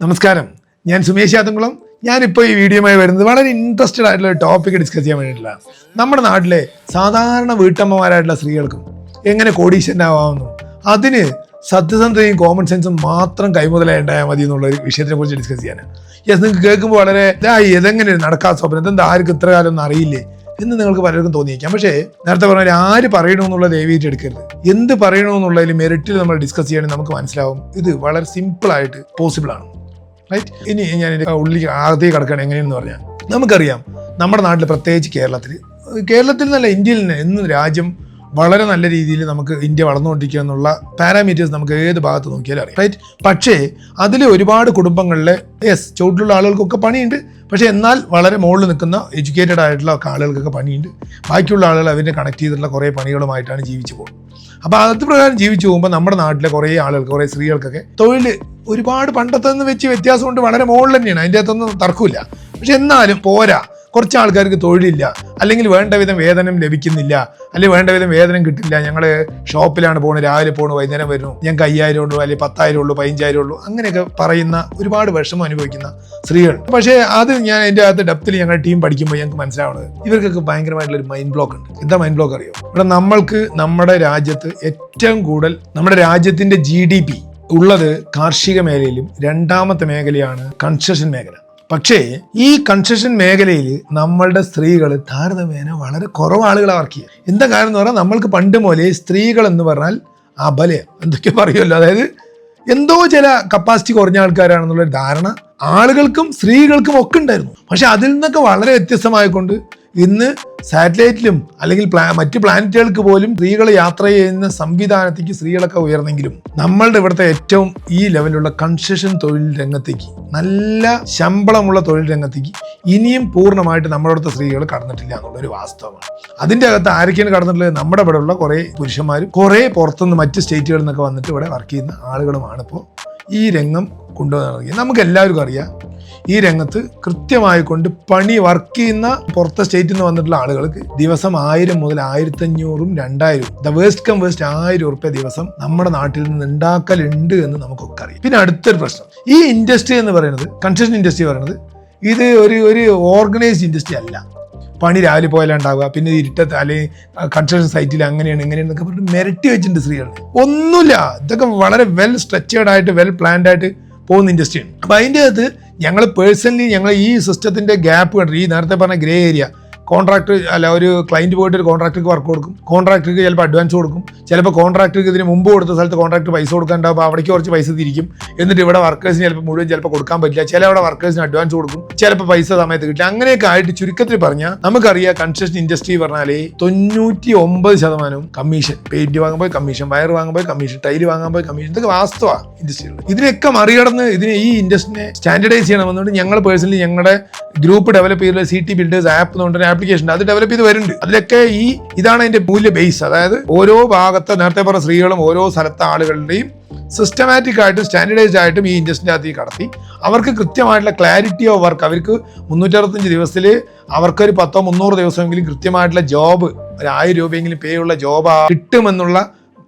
നമസ്കാരം. ഞാൻ സുമേഷ് യാദംകുളം ഞാനിപ്പോൾ ഈ വീഡിയോയുമായി വരുന്നത് വളരെ ഇൻട്രസ്റ്റഡ് ആയിട്ടുള്ള ഒരു ടോപ്പിക് ഡിസ്കസ് ചെയ്യാൻ വേണ്ടിയിട്ടുള്ള നമ്മുടെ നാട്ടിലെ സാധാരണ വീട്ടമ്മമാരായിട്ടുള്ള സ്ത്രീകൾക്കും എങ്ങനെ കോടീശ്വരനാവാമെന്നും അതിന് സത്യസന്ധതയും കോമൺ സെൻസും മാത്രം കൈമുതലായി ഉണ്ടായാൽ മതി എന്നുള്ള ഒരു വിഷയത്തിനെ കുറിച്ച് ഡിസ്കസ് ചെയ്യാനാണ് യെസ് നിങ്ങൾക്ക് കേൾക്കുമ്പോൾ വളരെ ഇതായി ഇതെങ്ങനെ നടക്കാ സ്വപ്നം ഇതെന്താ ആർക്കും ഇത്ര കാലം ഒന്നും അറിയില്ലേ എന്ന് നിങ്ങൾക്ക് പലർക്കും തോന്നിയേക്കാം. പക്ഷേ നേരത്തെ പറഞ്ഞ ആര് പറയണമെന്നുള്ള ദയവീറ്റ് എടുക്കരുത്. എന്ത് പറയണമെന്നുള്ളതിൽ മെറിറ്റിൽ നമ്മൾ ഡിസ്കസ് ചെയ്യണമെങ്കിൽ നമുക്ക് മനസ്സിലാവും. ഇത് വളരെ സിമ്പിളായിട്ട് പോസിബിൾ ആണ്. റൈറ്റ് ഇനി ഞാൻ ഉള്ളിൽ ആദ്യം കിടക്കണം എങ്ങനെയെന്ന് പറഞ്ഞാൽ. നമുക്കറിയാം നമ്മുടെ നാട്ടിൽ പ്രത്യേകിച്ച് കേരളത്തിൽ കേരളത്തിൽ നല്ല ഇന്ത്യയിൽ തന്നെ എന്ന് രാജ്യം വളരെ നല്ല രീതിയിൽ നമുക്ക് ഇന്ത്യ വളർന്നുകൊണ്ടിരിക്കുക എന്നുള്ള പാരാമീറ്റേഴ്സ് നമുക്ക് ഏത് ഭാഗത്ത് നോക്കിയാലും അറിയാം. റൈറ്റ് പക്ഷേ അതിൽ ഒരുപാട് കുടുംബങ്ങളിലെ യെസ് ചുവട്ടിലുള്ള ആളുകൾക്കൊക്കെ പണിയുണ്ട്. പക്ഷേ എന്നാൽ വളരെ മുകളിൽ നിൽക്കുന്ന എഡ്യൂക്കേറ്റഡ് ആയിട്ടുള്ള ആളുകൾക്കൊക്കെ പണിയുണ്ട്. ബാക്കിയുള്ള ആളുകൾ അവരെ കണക്ട് ചെയ്തിട്ടുള്ള കുറേ പണികളുമായിട്ടാണ് ജീവിച്ചു പോകുന്നത് അപ്പോൾ അത് പ്രകാരം ജീവിച്ചു പോകുമ്പോൾ നമ്മുടെ നാട്ടിലെ കുറേ ആളുകൾക്ക് കുറേ സ്ത്രീകൾക്കൊക്കെ തൊഴിൽ ഒരുപാട് പണ്ടത്തെ നിന്ന് വെച്ച് വ്യത്യാസമുണ്ട് വളരെ മുകളിൽ തന്നെയാണ്. അതിന്റെ അകത്തൊന്നും തർക്കമില്ല. പക്ഷെ എന്നാലും പോരാ. കുറച്ച് ആൾക്കാർക്ക് തൊഴിലില്ല. അല്ലെങ്കിൽ വേണ്ട വിധം വേതനം ലഭിക്കുന്നില്ല. അല്ലെങ്കിൽ വേണ്ട വിധം വേതനം കിട്ടില്ല. ഞങ്ങൾ ഷോപ്പിലാണ് പോകുന്നത് രാവിലെ പോകുന്നു വൈകുന്നേരം വരുന്നു ഞങ്ങൾക്ക് അയ്യായിരം ഉള്ളൂ അല്ലെങ്കിൽ പത്തായിരം ഉള്ളൂ പതിനഞ്ചായിരം ഉള്ളൂ അങ്ങനെയൊക്കെ പറയുന്ന ഒരുപാട് വിഷമം അനുഭവിക്കുന്ന സ്ത്രീകൾ. പക്ഷേ അത് ഞാൻ എന്റെ അകത്ത് ഡെപ്തിൽ ഞങ്ങളുടെ ടീം പഠിക്കുമ്പോൾ ഞങ്ങൾക്ക് മനസ്സിലാവുന്നത് ഇവർക്കൊക്കെ ഭയങ്കരമായിട്ടുള്ള ഒരു മൈൻഡ് ബ്ലോക്ക് ഉണ്ട്. എന്താ മൈൻഡ് ബ്ലോക്ക് അറിയോ? ഇവിടെ നമ്മൾക്ക് നമ്മുടെ രാജ്യത്ത് ഏറ്റവും കൂടുതൽ നമ്മുടെ രാജ്യത്തിന്റെ ജി ഡി പി ഉള്ളത് കാർഷിക മേഖലയിലും രണ്ടാമത്തെ മേഖലയാണ് കൺസ്ട്രക്ഷൻ മേഖല. പക്ഷേ ഈ കൺസ്ട്രക്ഷൻ മേഖലയിൽ നമ്മളുടെ സ്ത്രീകൾ താരതമ്യേന വളരെ കുറവ് ആളുകളെ വർക്ക് ചെയ്യുക. എന്താ കാരണം എന്ന് പറഞ്ഞാൽ നമ്മൾക്ക് പണ്ട് മുതലേ സ്ത്രീകൾ എന്ന് പറഞ്ഞാൽ അബലയ എന്തൊക്കെ പറയുമല്ലോ. അതായത് എന്തോ ചില കപ്പാസിറ്റി കുറഞ്ഞ ആൾക്കാരാണെന്നുള്ളൊരു ധാരണ ആളുകൾക്കും സ്ത്രീകൾക്കും ഒക്കെ ഉണ്ടായിരുന്നു. പക്ഷെ അതിൽ നിന്നൊക്കെ വളരെ വ്യത്യസ്തമായിക്കൊണ്ട് ഇന്ന് സാറ്റലൈറ്റിലും അല്ലെങ്കിൽ പ്ലാ മറ്റ് പ്ലാനറ്റുകൾക്ക് പോലും സ്ത്രീകൾ യാത്ര ചെയ്യുന്ന സംവിധാനത്തേക്ക് സ്ത്രീകളൊക്കെ ഉയർന്നെങ്കിലും നമ്മളുടെ ഇവിടുത്തെ ഏറ്റവും ഈ ലെവലിലുള്ള കൺസ്ട്രക്ഷൻ തൊഴിൽ രംഗത്തേക്ക് നല്ല ശമ്പളമുള്ള തൊഴിൽ രംഗത്തേക്ക് ഇനിയും പൂർണമായിട്ട് നമ്മുടെ അടുത്ത സ്ത്രീകൾ കടന്നിട്ടില്ല എന്നുള്ളൊരു വാസ്തവമാണ്. അതിന്റെ അകത്ത് ആരൊക്കെയാണ് കടന്നിട്ടുള്ളത്? നമ്മുടെ ഇവിടെ ഉള്ള കുറേ പുരുഷന്മാരും കുറേ പുറത്തുനിന്ന് മറ്റ് സ്റ്റേറ്റുകളിൽ നിന്നൊക്കെ വന്നിട്ട് ഇവിടെ വർക്ക് ചെയ്യുന്ന ആളുകളുമാണ് ഇപ്പോൾ ഈ രംഗം കൊണ്ടുവന്നിറങ്ങിയത്. നമുക്ക് എല്ലാവർക്കും അറിയാം ഈ രംഗത്ത് കൃത്യമായി കൊണ്ട് പണി വർക്ക് ചെയ്യുന്ന പുറത്തെ സ്റ്റേറ്റിൽ നിന്ന് വന്നിട്ടുള്ള ആളുകൾക്ക് ദിവസം ആയിരം മുതൽ ആയിരത്തി അഞ്ഞൂറും രണ്ടായിരം ദ വേസ്റ്റ് കം വേസ്റ്റ് ആയിരം ഉറുപ്പ്യ ദിവസം നമ്മുടെ നാട്ടിൽ നിന്ന് ഉണ്ടാക്കലുണ്ട് എന്ന് നമുക്കൊക്കെ അറിയാം. പിന്നെ അടുത്തൊരു പ്രശ്നം. ഈ ഇൻഡസ്ട്രി എന്ന് പറയുന്നത് കൺസ്ട്രക്ഷൻ ഇൻഡസ്ട്രി പറയുന്നത് ഇത് ഒരു ഒരു ഓർഗനൈസ്ഡ് ഇൻഡസ്ട്രി അല്ല. പണി രാവിലെ പോയാലും ഉണ്ടാവുക പിന്നെ ഇരുട്ടത്ത് അല്ലെങ്കിൽ കൺസ്ട്രക്ഷൻ സൈറ്റിൽ അങ്ങനെയാണ് ഇങ്ങനെയാണെന്നൊക്കെ പറഞ്ഞിട്ട് മെരട്ടി വെച്ചിട്ടുണ്ട് സ്ത്രീകൾ ഒന്നുമില്ല. ഇതൊക്കെ വളരെ വെൽ സ്ട്രക്ചേർഡ് ആയിട്ട് വെൽ പ്ലാൻഡ് ആയിട്ട് പോകുന്ന ഇൻഡസ്ട്രിയാണ് അപ്പോൾ അതിന്റെ അകത്ത് ഞങ്ങൾ പേഴ്സണലി ഞങ്ങൾ ഈ സിസ്റ്റത്തിന്റെ ഗ്യാപ്പ് കണ്ടിട്ട് ഈ നേരത്തെ പറഞ്ഞ ഗ്രേ ഏരിയ കോൺട്രാക്ടർ അല്ല ഒരു ക്ലയന്റ് പോയിട്ട് ഒരു കോൺട്രാക്ടർക്ക് വർക്ക് കൊടുക്കും. കോൺട്രാക്ടർക്ക് ചിലപ്പോൾ അഡ്വാൻസ് കൊടുക്കും. ചിലപ്പോൾ കോൺട്രാക്ടർക്ക് ഇതിന് മുമ്പ് കൊടുത്ത സ്ഥലത്ത് കോൺട്രാക്ട് പൈസ കൊടുക്കാണ്ടാവും അവിടേക്ക് കുറച്ച് പൈസ തിരിക്കും. എന്നിട്ട് ഇവിടെ വർക്കേഴ്സിന് ചിലപ്പോൾ മുഴുവൻ ചിലപ്പോൾ കൊടുക്കാൻ പറ്റില്ല. ചില അവിടെ വർക്കേഴ്സിന് അഡ്വാൻസ് കൊടുക്കും. ചിലപ്പോൾ പൈസ സമയത്ത് കിട്ടില്ല. അങ്ങനെയൊക്കെ ആയിട്ട് ചുരുക്കത്തിൽ പറഞ്ഞാൽ നമുക്കറിയാം കൺസ്ട്രക്ഷൻ ഇൻഡസ്ട്രി പറഞ്ഞാൽ തൊണ്ണൂറ്റി ഒമ്പത് ശതമാനവും കമ്മീഷൻ പെയിന്റ് വാങ്ങുമ്പോൾ കമ്മീഷൻ വയർ വാങ്ങുമ്പോൾ കമ്മീഷൻ ടൈൽ വാങ്ങാൻ പോയി കമ്മീഷൻ ഇതൊക്കെ വാസ്തവമാണ് ഇൻഡസ്ട്രിയിൽ ഇതിനൊക്കെ മറികടന്ന് ഇതിനെ ഈ ഇൻഡസ്ട്രിനെ സ്റ്റാൻഡർഡൈസ് ചെയ്യണമെന്നുകൊണ്ട് ഞങ്ങൾ പേഴ്സണലി ഞങ്ങളുടെ ഗ്രൂപ്പ് ഡെവലപ്പ് ചെയ്തിട്ടുള്ള സി ടി ബിൽഡേഴ്സ് ആപ്പ് എന്ന് പറഞ്ഞ ആപ്ലിക്കേഷൻ അത് ഡെവലപ്പ് ചെയ്ത് വരുന്നുണ്ട്. അതിലൊക്കെ ഈ ഇതാണ് അതിന്റെ മൂല്യ ബേസ് അതായത് ഓരോ ഭാഗത്തെ നേരത്തെ പറഞ്ഞ സ്ത്രീകളും ഓരോ സ്ഥലത്തെ ആളുകളുടെയും സിസ്റ്റമാറ്റിക് ആയിട്ടും സ്റ്റാൻഡേർഡൈസ്ഡ് ആയിട്ടും ഈ ഇൻഡസ്ട്രിന്റെ അകത്ത് കടത്തി. അവർക്ക് കൃത്യമായിട്ടുള്ള ക്ലാരിറ്റി ഓഫ് വർക്ക് അവർക്ക് മുന്നൂറ്ററുപത്തഞ്ച് ദിവസത്തിൽ അവർക്കൊരു പത്തോ മുന്നൂറ് ദിവസമെങ്കിലും കൃത്യമായിട്ടുള്ള ജോബ് ഒരു ആയിരം രൂപയെങ്കിലും പേ ഉള്ള ജോബ് കിട്ടുമെന്നുള്ള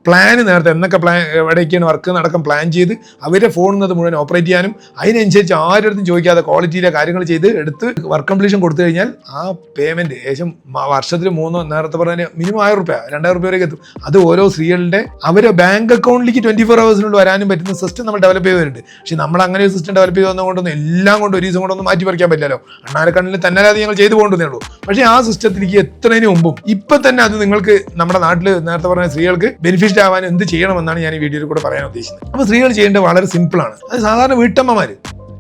പ്ലാൻ നേരത്തെ എന്നൊക്കെ പ്ലാൻ എവിടേക്കാണ് വർക്ക് നടക്കാൻ പ്ലാൻ ചെയ്ത് അവരെ ഫോണിൽ മുഴുവൻ ഓപ്പറേറ്റ് ചെയ്യാനും അതിനനുസരിച്ച് ആരുടെ ചോദിക്കാതെ ക്വാളിറ്റിയിലെ കാര്യങ്ങൾ ചെയ്ത് എടുത്ത് വർക്ക് കംപ്ലീഷൻ കൊടുത്തു കഴിഞ്ഞാൽ ആ പേയ്മെന്റ് ഏകദേശം വർഷത്തിൽ മൂന്നോ നേരത്തെ പറഞ്ഞ മിനിമം ആയിരം റുപ്യ രണ്ടായിരം റുപ്യ വരെയൊക്കെ എത്തും. അത് ഓരോ സ്ത്രീകളുടെ അവരെ ബാങ്ക് അക്കൗണ്ടിലേക്ക് ട്വന്റി ഫോർ ഹവേഴ്സിനുള്ളിൽ വരാനും പറ്റുന്ന സിസ്റ്റം നമ്മൾ ഡെവലപ്പ് ചെയ്ത് വരുന്നുണ്ട് പക്ഷെ നമ്മൾ അങ്ങനെ ഒരു സിസ്റ്റം ഡെവലപ്പ് ചെയ്ത് വന്നുകൊണ്ടൊന്നും എല്ലാം കൊണ്ട് ഒരു ദിവസം കൊണ്ടൊന്നും മാറ്റി പറിക്കാൻ പറ്റില്ലല്ലോ. അണ്ണാരെ കണ്ണിൽ തന്നെ അല്ലാതെ ഞങ്ങൾ ചെയ്തു പോകേണ്ടതേ ഉള്ളൂ. പക്ഷേ ആ സിസ്റ്റത്തിലേക്ക് എത്തുന്നതിന് മുമ്പും ഇപ്പം തന്നെ അത് നിങ്ങൾക്ക് നമ്മുടെ നാട്ടിൽ നേരത്തെ പറഞ്ഞ സ്ത്രീകൾക്ക് ബെനിഫിറ്റ് ആവാൻ എന്ത് ചെയ്യണമെന്നാണ് ഞാൻ ഈ വീഡിയോയിൽ കൂടെ പറയാൻ ഉദ്ദേശിക്കുന്നത്. അപ്പോൾ സ്ത്രീകൾ ചെയ്യേണ്ടത് വളരെ സിമ്പിളാണ് അത് സാധാരണ വീട്ടമ്മമാർ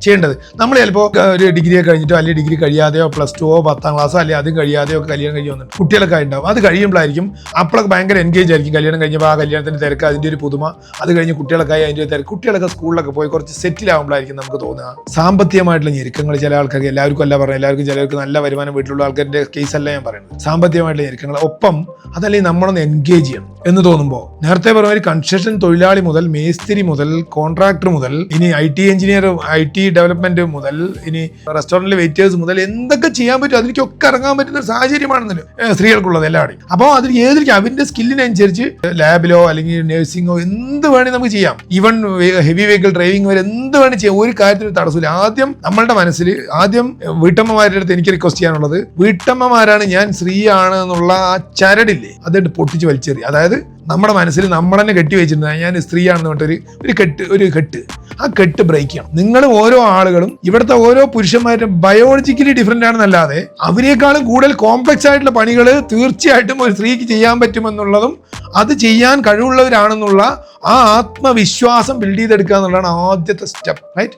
ചെയ്യേണ്ടത്. നമ്മൾ ചിലപ്പോൾ ഒരു ഡിഗ്രി കഴിഞ്ഞിട്ടോ അല്ലെങ്കിൽ ഡിഗ്രി കഴിയാതെയോ പ്ലസ് ടുവോ പത്താം ക്ലാസ്സോ അല്ലെങ്കിൽ അതും കഴിയാതെയോ ഒക്കെ കല്യാണം കഴിഞ്ഞു വന്നിട്ട് കുട്ടികളൊക്കെ ഉണ്ടാവും. അത് കഴിയുമ്പോഴായിരിക്കും അപ്പോഴൊക്കെ ഭയങ്കര എൻഗേജ് ആയിരിക്കും. കല്യാണം കഴിഞ്ഞപ്പോൾ ആ കല്യാണത്തിന്റെ തിരക്ക് അതിന്റെ ഒരു പുതുമ അത് കഴിഞ്ഞ് കുട്ടികളൊക്കെ ആയി അതിന്റെ ഒരു തിരക്ക്. കുട്ടികളൊക്കെ സ്കൂളിലൊക്കെ പോയി കുറച്ച് സെറ്റിൽ ആകുമ്പോഴായിരിക്കും നമുക്ക് തോന്നുക. സാമ്പത്തികമായിട്ടുള്ള ഞെരുക്കങ്ങൾ ചില ആൾക്കാർക്ക് എല്ലാവർക്കും അല്ല പറയുന്നത്. എല്ലാവർക്കും ചിലർക്ക് നല്ല വരുമാനം വീട്ടിലുള്ള ആൾക്കാരുടെ കേസ് അല്ല ഞാൻ പറയുന്നത്. സാമ്പത്തികമായിട്ടുള്ള ഞെരുക്കങ്ങൾ. ഒപ്പം അതല്ലെങ്കിൽ നമ്മളൊന്ന് എൻഗേജ് ചെയ്യണം എന്ന് തോന്നുമ്പോൾ നേരത്തെ പറഞ്ഞ ഒരു കൺസ്ട്രക്ഷൻ തൊഴിലാളി മുതൽ മേസ്തിരി മുതൽ കോൺട്രാക്ടർ മുതൽ ഇനി I T engineer I T development മുതൽ ഇനി റെസ്റ്റോറന്റിലെ വെയിറ്റേഴ്സ് മുതൽ എന്തൊക്കെ ചെയ്യാൻ പറ്റും അതിലേക്കൊക്കെ ഇറങ്ങാൻ പറ്റുന്ന ഒരു സാഹചര്യമാണെന്നല്ലോ സ്ത്രീകൾക്കുള്ളത് എല്ലാവരും അപ്പോൾ അതിൽ ഏതിലേക്ക് അവന്റെ സ്കില്ലിനനുസരിച്ച് ലാബിലോ അല്ലെങ്കിൽ നഴ്സിംഗോ എന്ത് വേണമെങ്കിൽ നമുക്ക് ചെയ്യാം. ഈവൻ ഹെവി വെഹിക്കിൾ ഡ്രൈവിംഗ് വരെ എന്ത് വേണമെങ്കിൽ ചെയ്യാം. ഒരു കാര്യത്തിൽ തടസ്സമില്ല. ആദ്യം നമ്മളുടെ മനസ്സിൽ ആദ്യം വീട്ടമ്മമാരുടെ അടുത്ത് എനിക്ക് റിക്വസ്റ്റ് ചെയ്യാനുള്ളത് വീട്ടമ്മമാരാണ് ഞാൻ സ്ത്രീയാണ് എന്നുള്ള ആ ചരടില്ലേ അതെടുത്ത് പൊട്ടിച്ച് വലിച്ചെറി അതായത് നമ്മുടെ മനസ്സിൽ നമ്മളെന്നെ കെട്ടി വെച്ചിരുന്നത് ഞാൻ സ്ത്രീയാണെന്ന് പറഞ്ഞിട്ടൊരു ഒരു കെട്ട് ഒരു കെട്ട്. ആ കെട്ട് ബ്രേക്ക് ചെയ്യണം. നിങ്ങൾ ഓരോ ആളുകളും ഇവിടുത്തെ ഓരോ പുരുഷന്മാരും ബയോളജിക്കലി ഡിഫറെന്റ് ആണെന്നല്ലാതെ അവരെക്കാളും കൂടുതൽ കോംപ്ലക്സ് ആയിട്ടുള്ള പണികൾ തീർച്ചയായിട്ടും ഒരു സ്ത്രീക്ക് ചെയ്യാൻ പറ്റുമെന്നുള്ളതും അത് ചെയ്യാൻ കഴിവുള്ളവരാണെന്നുള്ള ആ ആത്മവിശ്വാസം ബിൽഡ് ചെയ്തെടുക്കുക എന്നുള്ളതാണ് ആദ്യത്തെ സ്റ്റെപ്പ് റൈറ്റ്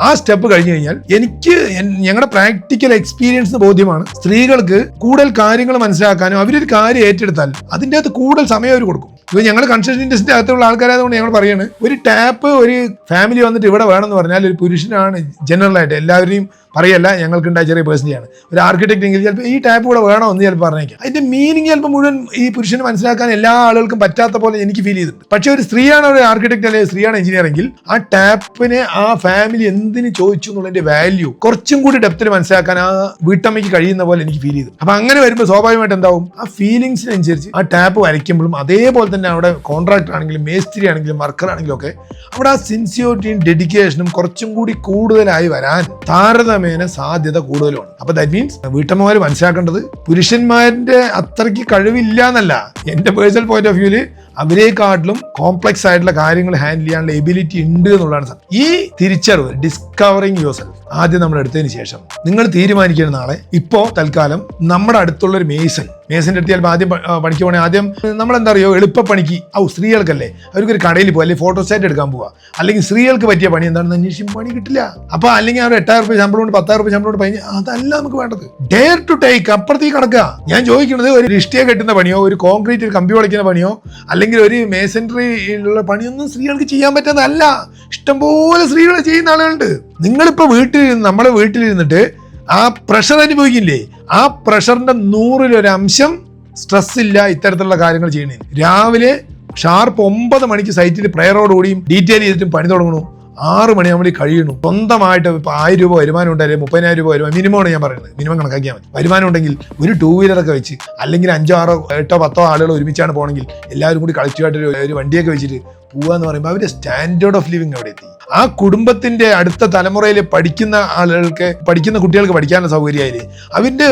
ആ സ്റ്റെപ്പ് കഴിഞ്ഞു കഴിഞ്ഞാൽ എനിക്ക് ഞങ്ങളുടെ പ്രാക്ടിക്കൽ എക്സ്പീരിയൻസ് ബോധ്യമാണ് സ്ത്രീകൾക്ക് കൂടുതൽ കാര്യങ്ങൾ മനസ്സിലാക്കാനും അവരൊരു കാര്യം ഏറ്റെടുത്താൽ അതിന്റെ അകത്ത് കൂടുതൽ സമയം അവർ കൊടുക്കും. ഇപ്പൊ ഞങ്ങൾ കൺസ്ട്രക്ഷൻ ഇൻഡസ്ട്രിന്റെ അകത്തുള്ള ആൾക്കാരായതുകൊണ്ട് ഞങ്ങൾ പറയാണ്. ഒരു ടാപ്പ് ഒരു ഫാമിലി വന്നിട്ട് ഇവിടെ വേണമെന്ന് പറഞ്ഞാൽ ഒരു പുരുഷനാണ് ജനറലായിട്ട് എല്ലാവരെയും പറയല്ല ഞങ്ങൾക്ക് ഉണ്ടായ ചെറിയ പേഴ്സണിയാണ് ഒരു ആർക്കിടെക്ട് എങ്കിൽ ചിലപ്പോൾ ഈ ടാപ്പ് കൂടെ എന്ന് ചിലപ്പോൾ പറഞ്ഞേക്കാം. അതിന്റെ മീനിങ് ചിലപ്പോൾ മുഴുവൻ ഈ പുരുഷന് മനസ്സിലാക്കാൻ എല്ലാ ആളുകൾക്കും പറ്റാത്ത പോലെ എനിക്ക് ഫീൽ ചെയ്തിട്ടുണ്ട്. പക്ഷേ ഒരു സ്ത്രീയാണ് ഒരു ആർക്കിടെക്ട് അല്ലെങ്കിൽ സ്ത്രീയാണ് എഞ്ചിനീയർ എങ്കിൽ ആ ടാപ്പിനെ ആ ഫാമിലി എന്തിന് ചോദിച്ചു എന്നുള്ളതിന്റെ വാല്യൂ കുറച്ചും കൂടി ഡെപ്തിൽ മനസ്സിലാക്കാൻ ആ വീട്ടമ്മയ്ക്ക് കഴിയുന്ന പോലെ എനിക്ക് ഫീൽ ചെയ്തു. അപ്പൊ അങ്ങനെ വരുമ്പോൾ സ്വാഭാവികമായിട്ട് എന്താവും? ആ ഫീലിങ്സിനനുസരിച്ച് ആ ടാപ്പ് വരയ്ക്കുമ്പോഴും അതേപോലെ തന്നെ അവിടെ കോൺട്രാക്ടർ ആണെങ്കിലും മേസ്ത്രി ആണെങ്കിലും വർക്കർ ആണെങ്കിലും ഒക്കെ അവിടെ ആ സിൻസിയോറിറ്റിയും ഡെഡിക്കേഷനും കുറച്ചും കൂടി കൂടുതലായി വരാൻ താരതമ്യേന സാധ്യത കൂടുതലുമാണ്. അപ്പൊ ദാറ്റ് മീൻസ് വീട്ടമ്മമാർ മനസ്സിലാക്കേണ്ടത് പുരുഷന്മാരുടെ അത്രയ്ക്ക് കഴിവില്ല എന്നല്ല. എന്റെ പേഴ്സണൽ പോയിന്റ് ഓഫ് വ്യൂൽ അവരെക്കാട്ടിലും കോംപ്ലക്സ് ആയിട്ടുള്ള കാര്യങ്ങൾ ഹാൻഡിൽ ചെയ്യാനുള്ള എബിലിറ്റി ഉണ്ട് എന്നുള്ളതാണ് സത്യം. ഈ തിരിച്ചറിവ് ഡിസ്കവറിങ് യുവർ സെൽഫ് ആദ്യം നമ്മൾ എടുത്തതിന് ശേഷം നിങ്ങൾ തീരുമാനിക്കുന്ന നാളെ ഇപ്പോൾ തൽക്കാലം നമ്മുടെ അടുത്തുള്ള ഒരു മേസൺ മേസന്റെ അടുത്ത് ചിലപ്പോൾ ആദ്യം പണിക്ക് പോകണേ ആദ്യം നമ്മൾ എന്താ അറിയോ എളുപ്പപ്പണിക്ക് ഔ സ്ത്രീകൾക്കല്ലേ അവർക്ക് ഒരു കടയിൽ പോകുക അല്ലെങ്കിൽ ഫോട്ടോസ്റ്റാറ്റ് എടുക്കാൻ പോവുക അല്ലെങ്കിൽ സ്ത്രീകൾക്ക് പറ്റിയ പണി എന്താണെന്ന് അന്വേഷിക്കും പണി കിട്ടില്ല. അപ്പോൾ അല്ലെങ്കിൽ അവർ എട്ടായിരം റുപ്യ ശമ്പളം കൊണ്ട് പത്തായിരം റുപ്യ ശമ്പളം കൊണ്ട് പണി അതല്ല നമുക്ക് വേണ്ടത്. ഡെയർ ടു ടേക്ക് അപ്പുറത്തേക്ക് കടക്കുക. ഞാൻ ചോദിക്കുന്നത് ഒരു ഇഷ്ടിയെ കെട്ടുന്ന പണിയോ ഒരു കോൺക്രീറ്റ് ഒരു കമ്പി വളയ്ക്കുന്ന പണിയോ അല്ലെങ്കിൽ ഒരു മേസൻട്രിയിലുള്ള പണിയൊന്നും സ്ത്രീകൾക്ക് ചെയ്യാൻ പറ്റുന്നതല്ല. ഇഷ്ടംപോലെ സ്ത്രീകൾ ചെയ്യുന്ന ആളുകളുണ്ട്. നിങ്ങളിപ്പോൾ വീട്ടിലിരുന്ന് നമ്മുടെ വീട്ടിലിരുന്നിട്ട് ആ പ്രഷർ അനുഭവിക്കില്ലേ? ആ പ്രഷറിന്റെ നൂറിലൊരംശം സ്ട്രെസ് ഇല്ല ഇത്തരത്തിലുള്ള കാര്യങ്ങൾ ചെയ്യണേ രാവിലെ ഷാർപ്പ് ഒമ്പത് മണിക്ക് സൈറ്റിൽ പ്രയറോടുകൂടിയും ഡീറ്റെയിൽ ചെയ്തിട്ടും പണി തുടങ്ങണു ആറ് മണിയാകുമ്പോൾ കഴിയുന്നു സ്വന്തമായിട്ട് ഇപ്പൊ ആയിരം രൂപ വരുമാനം ഉണ്ടായാലും മുപ്പതിനായിരം രൂപ വരുമാനം മിനിമമാണ് ഞാൻ പറയുന്നത്. മിനിമം കണക്കാക്കിയാൽ മതി. വരുമാനം ഉണ്ടെങ്കിൽ ഒരു ടൂ വീലറൊക്കെ വെച്ച് അല്ലെങ്കിൽ അഞ്ചോ ആറോ എട്ടോ പത്തോ ആളുകൾ ഒരുമിച്ചാണ് പോകണമെങ്കിൽ എല്ലാവരും കൂടി കളിച്ചുമായിട്ട് ഒരു വണ്ടിയൊക്കെ വെച്ചിട്ട് പോവാന്ന് പറയുമ്പോൾ അവരുടെ സ്റ്റാൻഡേർഡ് ഓഫ് ലിവിങ് അവിടെ എത്തി. ആ കുടുംബത്തിന്റെ അടുത്ത തലമുറയിൽ പഠിക്കുന്ന ആളുകൾക്ക് പഠിക്കുന്ന കുട്ടികൾക്ക് പഠിക്കാനുള്ള സൗകര്യമായില്ലേ? അവന്റെ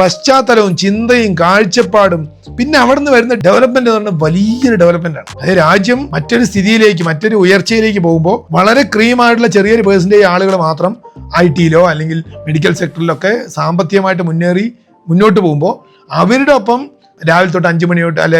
പശ്ചാത്തലവും ചിന്തയും കാഴ്ചപ്പാടും പിന്നെ അവിടുന്ന് വരുന്ന ഡെവലപ്മെന്റ് എന്ന് പറഞ്ഞാൽ വലിയൊരു ഡെവലപ്മെന്റ് ആണ്. അതായത് രാജ്യം മറ്റൊരു സ്ഥിതിയിലേക്ക് മറ്റൊരു ഉയർച്ചയിലേക്ക് പോകുമ്പോൾ വളരെ ക്രീമായിട്ടുള്ള ചെറിയൊരു പേഴ്സന്റേജ് ആളുകൾ മാത്രം ഐ ടിയിലോ അല്ലെങ്കിൽ മെഡിക്കൽ സെക്ടറിലൊക്കെ സാമ്പത്തികമായിട്ട് മുന്നേറി മുന്നോട്ട് പോകുമ്പോൾ അവരുടെ ഒപ്പം രാവിലെ തൊട്ട് അഞ്ച് മണി തൊട്ട് അല്ലെ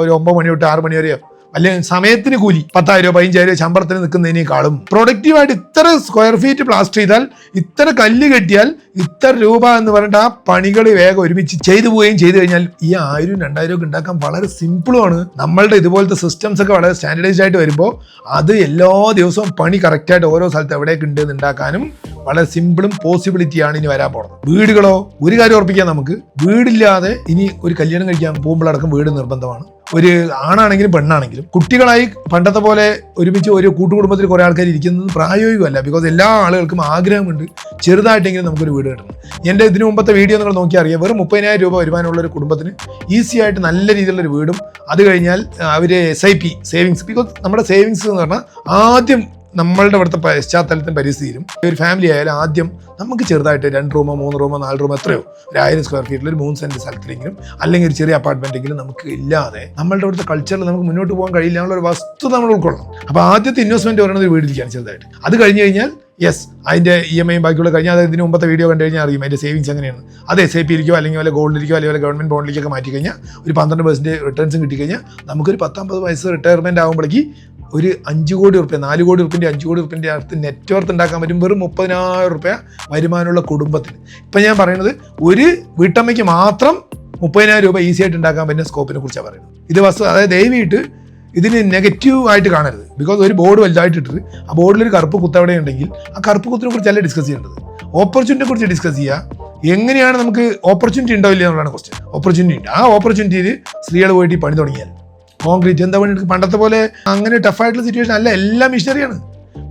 ഒരു ഒമ്പത് മണി തൊട്ട് ആറ് മണി വരെയോ അല്ലെങ്കിൽ സമയത്തിന് കൂലി പത്തായിരം രൂപ പതിനഞ്ചായിരം രൂപ ശമ്പളത്തിന് നിൽക്കുന്നതിനേക്കാളും പ്രൊഡക്റ്റീവായിട്ട് ഇത്ര സ്ക്വയർ ഫീറ്റ് പ്ലാസ്റ്റർ ചെയ്താൽ ഇത്ര കല്ല് കെട്ടിയാൽ ഇത്ര രൂപ എന്ന് പറഞ്ഞിട്ട് ആ പണികൾ വേഗം ഒരുമിച്ച് ചെയ്തു പോവുകയും ചെയ്തു കഴിഞ്ഞാൽ ഈ ആയിരം രണ്ടായിരം ഒക്കെ ഉണ്ടാക്കാൻ വളരെ സിമ്പിളുമാണ് നമ്മളുടെ ഇതുപോലത്തെ സിസ്റ്റംസ് ഒക്കെ വളരെ സ്റ്റാൻഡർഡൈസ്ഡ് ആയിട്ട് വരുമ്പോൾ അത് എല്ലാ ദിവസവും പണി കറക്റ്റായിട്ട് ഓരോ സ്ഥലത്ത് എവിടെയൊക്കെ ഉണ്ട് ഉണ്ടാക്കാനും വളരെ സിമ്പിളും പോസിബിലിറ്റിയാണ് ഇനി വരാൻ പോകുന്നത് വീടുകളോ ഒരു കാര്യം ഉറപ്പിക്കാം നമുക്ക്. വീടില്ലാതെ ഇനി ഒരു കല്യാണം കഴിക്കാൻ പോകുമ്പോഴടക്കം വീട് നിർബന്ധമാണ്. ഒരു ആണാണെങ്കിലും പെണ്ണാണെങ്കിലും കുട്ടികളായി പണ്ടത്തെ പോലെ ഒരുമിച്ച് ഒരു കൂട്ടുകുടുംബത്തിൽ കുറേ ആൾക്കാർ ഇരിക്കുന്നത് പ്രായോഗികമല്ല. ബിക്കോസ് എല്ലാ ആളുകൾക്കും ആഗ്രഹമുണ്ട് ചെറുതായിട്ടെങ്കിലും നമുക്കൊരു വീട് കിട്ടണം. എന്റെ ഇതിനു മുമ്പത്തെ വീഡിയോ നിങ്ങൾ നോക്കി അറിയാം. വെറും മുപ്പതിനായിരം രൂപ വരുമാനമുള്ള ഒരു കുടുംബത്തിന് ഈസി ആയിട്ട് നല്ല രീതിയിലുള്ള ഒരു വീടും അത് കഴിഞ്ഞാൽ അവർ S I P savings because നമ്മുടെ സേവിങ്സ് എന്ന് പറഞ്ഞാൽ ആദ്യം നമ്മളുടെ ഇവിടുത്തെ പശ്ചാത്തലത്തിൽ പരിസ്ഥിതിയിലും ഒരു ഫാമിലി ആയാലും ആദ്യം നമുക്ക് ചെറുതായിട്ട് രണ്ട് റൂമോ മൂന്ന് റൂമോ നാല് റൂമോ എത്രയോ ഒരു ആയിരം സ്ക്വയർ ഫീറ്റിൽ ഒരു മൂന്ന് സെന്റ് സ്ഥലത്തിലെങ്കിലും അല്ലെങ്കിൽ ഒരു ചെറിയ അപ്പാർട്ട്മെന്റെങ്കിലും നമുക്ക് ഇല്ലാതെ നമ്മളുടെ ഇവിടുത്തെ കൾച്ചറിൽ നമുക്ക് മുന്നോട്ട് പോകാൻ കഴിയില്ല എന്നുള്ള ഒരു വസ്തു നമ്മൾ ഉൾക്കൊള്ളണം. അപ്പോൾ ആദ്യത്തെ ഇൻവെസ്റ്റ്മെന്റ് പറയുന്നത് വീടിരിക്കുകയാണ് ചെറുതായിട്ട്. അത് കഴിഞ്ഞ് കഴിഞ്ഞാൽ യെസ് അതിന്റെ ഇ എം ഐയും ബാക്കിയുള്ള കഴിഞ്ഞാൽ അത് ഇതിന് മുമ്പത്തെ വീഡിയോ കണ്ടു കഴിഞ്ഞാൽ അറിയും അതിന്റെ സേവിങ്സ് എങ്ങനെയാണ്. അത് എസ് ഐ പിയിലേക്കോ അല്ലെങ്കിൽ വല്ല ഗോൾഡിലേക്കോ അല്ലെങ്കിൽ വല്ല ഗവൺമെന്റ് ബോണ്ടിലേക്കൊക്കെ മാറ്റി കഴിഞ്ഞാൽ ഒരു പന്ത്രണ്ട് പെർസെന്റ് റിട്ടേൺസും കിട്ടിക്കഴിഞ്ഞാൽ നമുക്കൊരു പത്തൊമ്പത് വയസ്സ് റിട്ടയർമെന്റ് ആകുമ്പോഴേക്ക് ഒരു അഞ്ച് കോടി റുപ്യ നാല് കോടി റുപ്യന്റെ അഞ്ച് കോടി റുപ്യന്റെ അടുത്ത് നെറ്റ് വർത്ത് ഉണ്ടാക്കാൻ പറ്റും വെറും മുപ്പതിനായിരം റുപ്യ വരുമാനമുള്ള കുടുംബത്തിന്. ഇപ്പം ഞാൻ പറയുന്നത് ഒരു വീട്ടമ്മയ്ക്ക് മാത്രം മുപ്പതിനായിരം രൂപ ഈസി ആയിട്ട് ഉണ്ടാക്കാൻ പറ്റുന്ന സ്കോപ്പിനെ കുറിച്ചാണ് പറയുന്നത്. ഇത് വസ്തു അതായത് ദയവിയിട്ട് ഇതിന് നെഗറ്റീവ് ആയിട്ട് കാണരുത്. ബിക്കോസ് ഒരു ബോർഡ് വലുതായിട്ട് ഇട്ടിട്ട് ആ ബോർഡിൽ ഒരു കറുപ്പ് കുത്തവിടെ ഉണ്ടെങ്കിൽ ആ കറുപ്പ് കുത്തിനെ കുറിച്ചല്ല ഡിസ്കസ് ചെയ്യേണ്ടത്? ഓപ്പർച്യൂണിറ്റിയെ കുറിച്ച് ഡിസ്കസ് ചെയ്യുക എങ്ങനെയാണ് നമുക്ക് ഓപ്പർച്യൂണിറ്റി ഉണ്ടാവില്ല എന്നുള്ളതാണ് ക്വസ്റ്റ്യൻ ഓപ്പർച്യൂണിറ്റി ഉണ്ട്. ആ ഓപ്പർച്യൂണിറ്റിയിൽ സ്ത്രീകൾ പോയിട്ട് പണി തുടങ്ങിയാൽ കോൺക്രീറ്റ് എന്താ പണി? പണ്ടത്തെ പോലെ അങ്ങനെ ടഫായിട്ടുള്ള സിറ്റുവേഷൻ അല്ല. എല്ലാം മിഷനറിയാണ്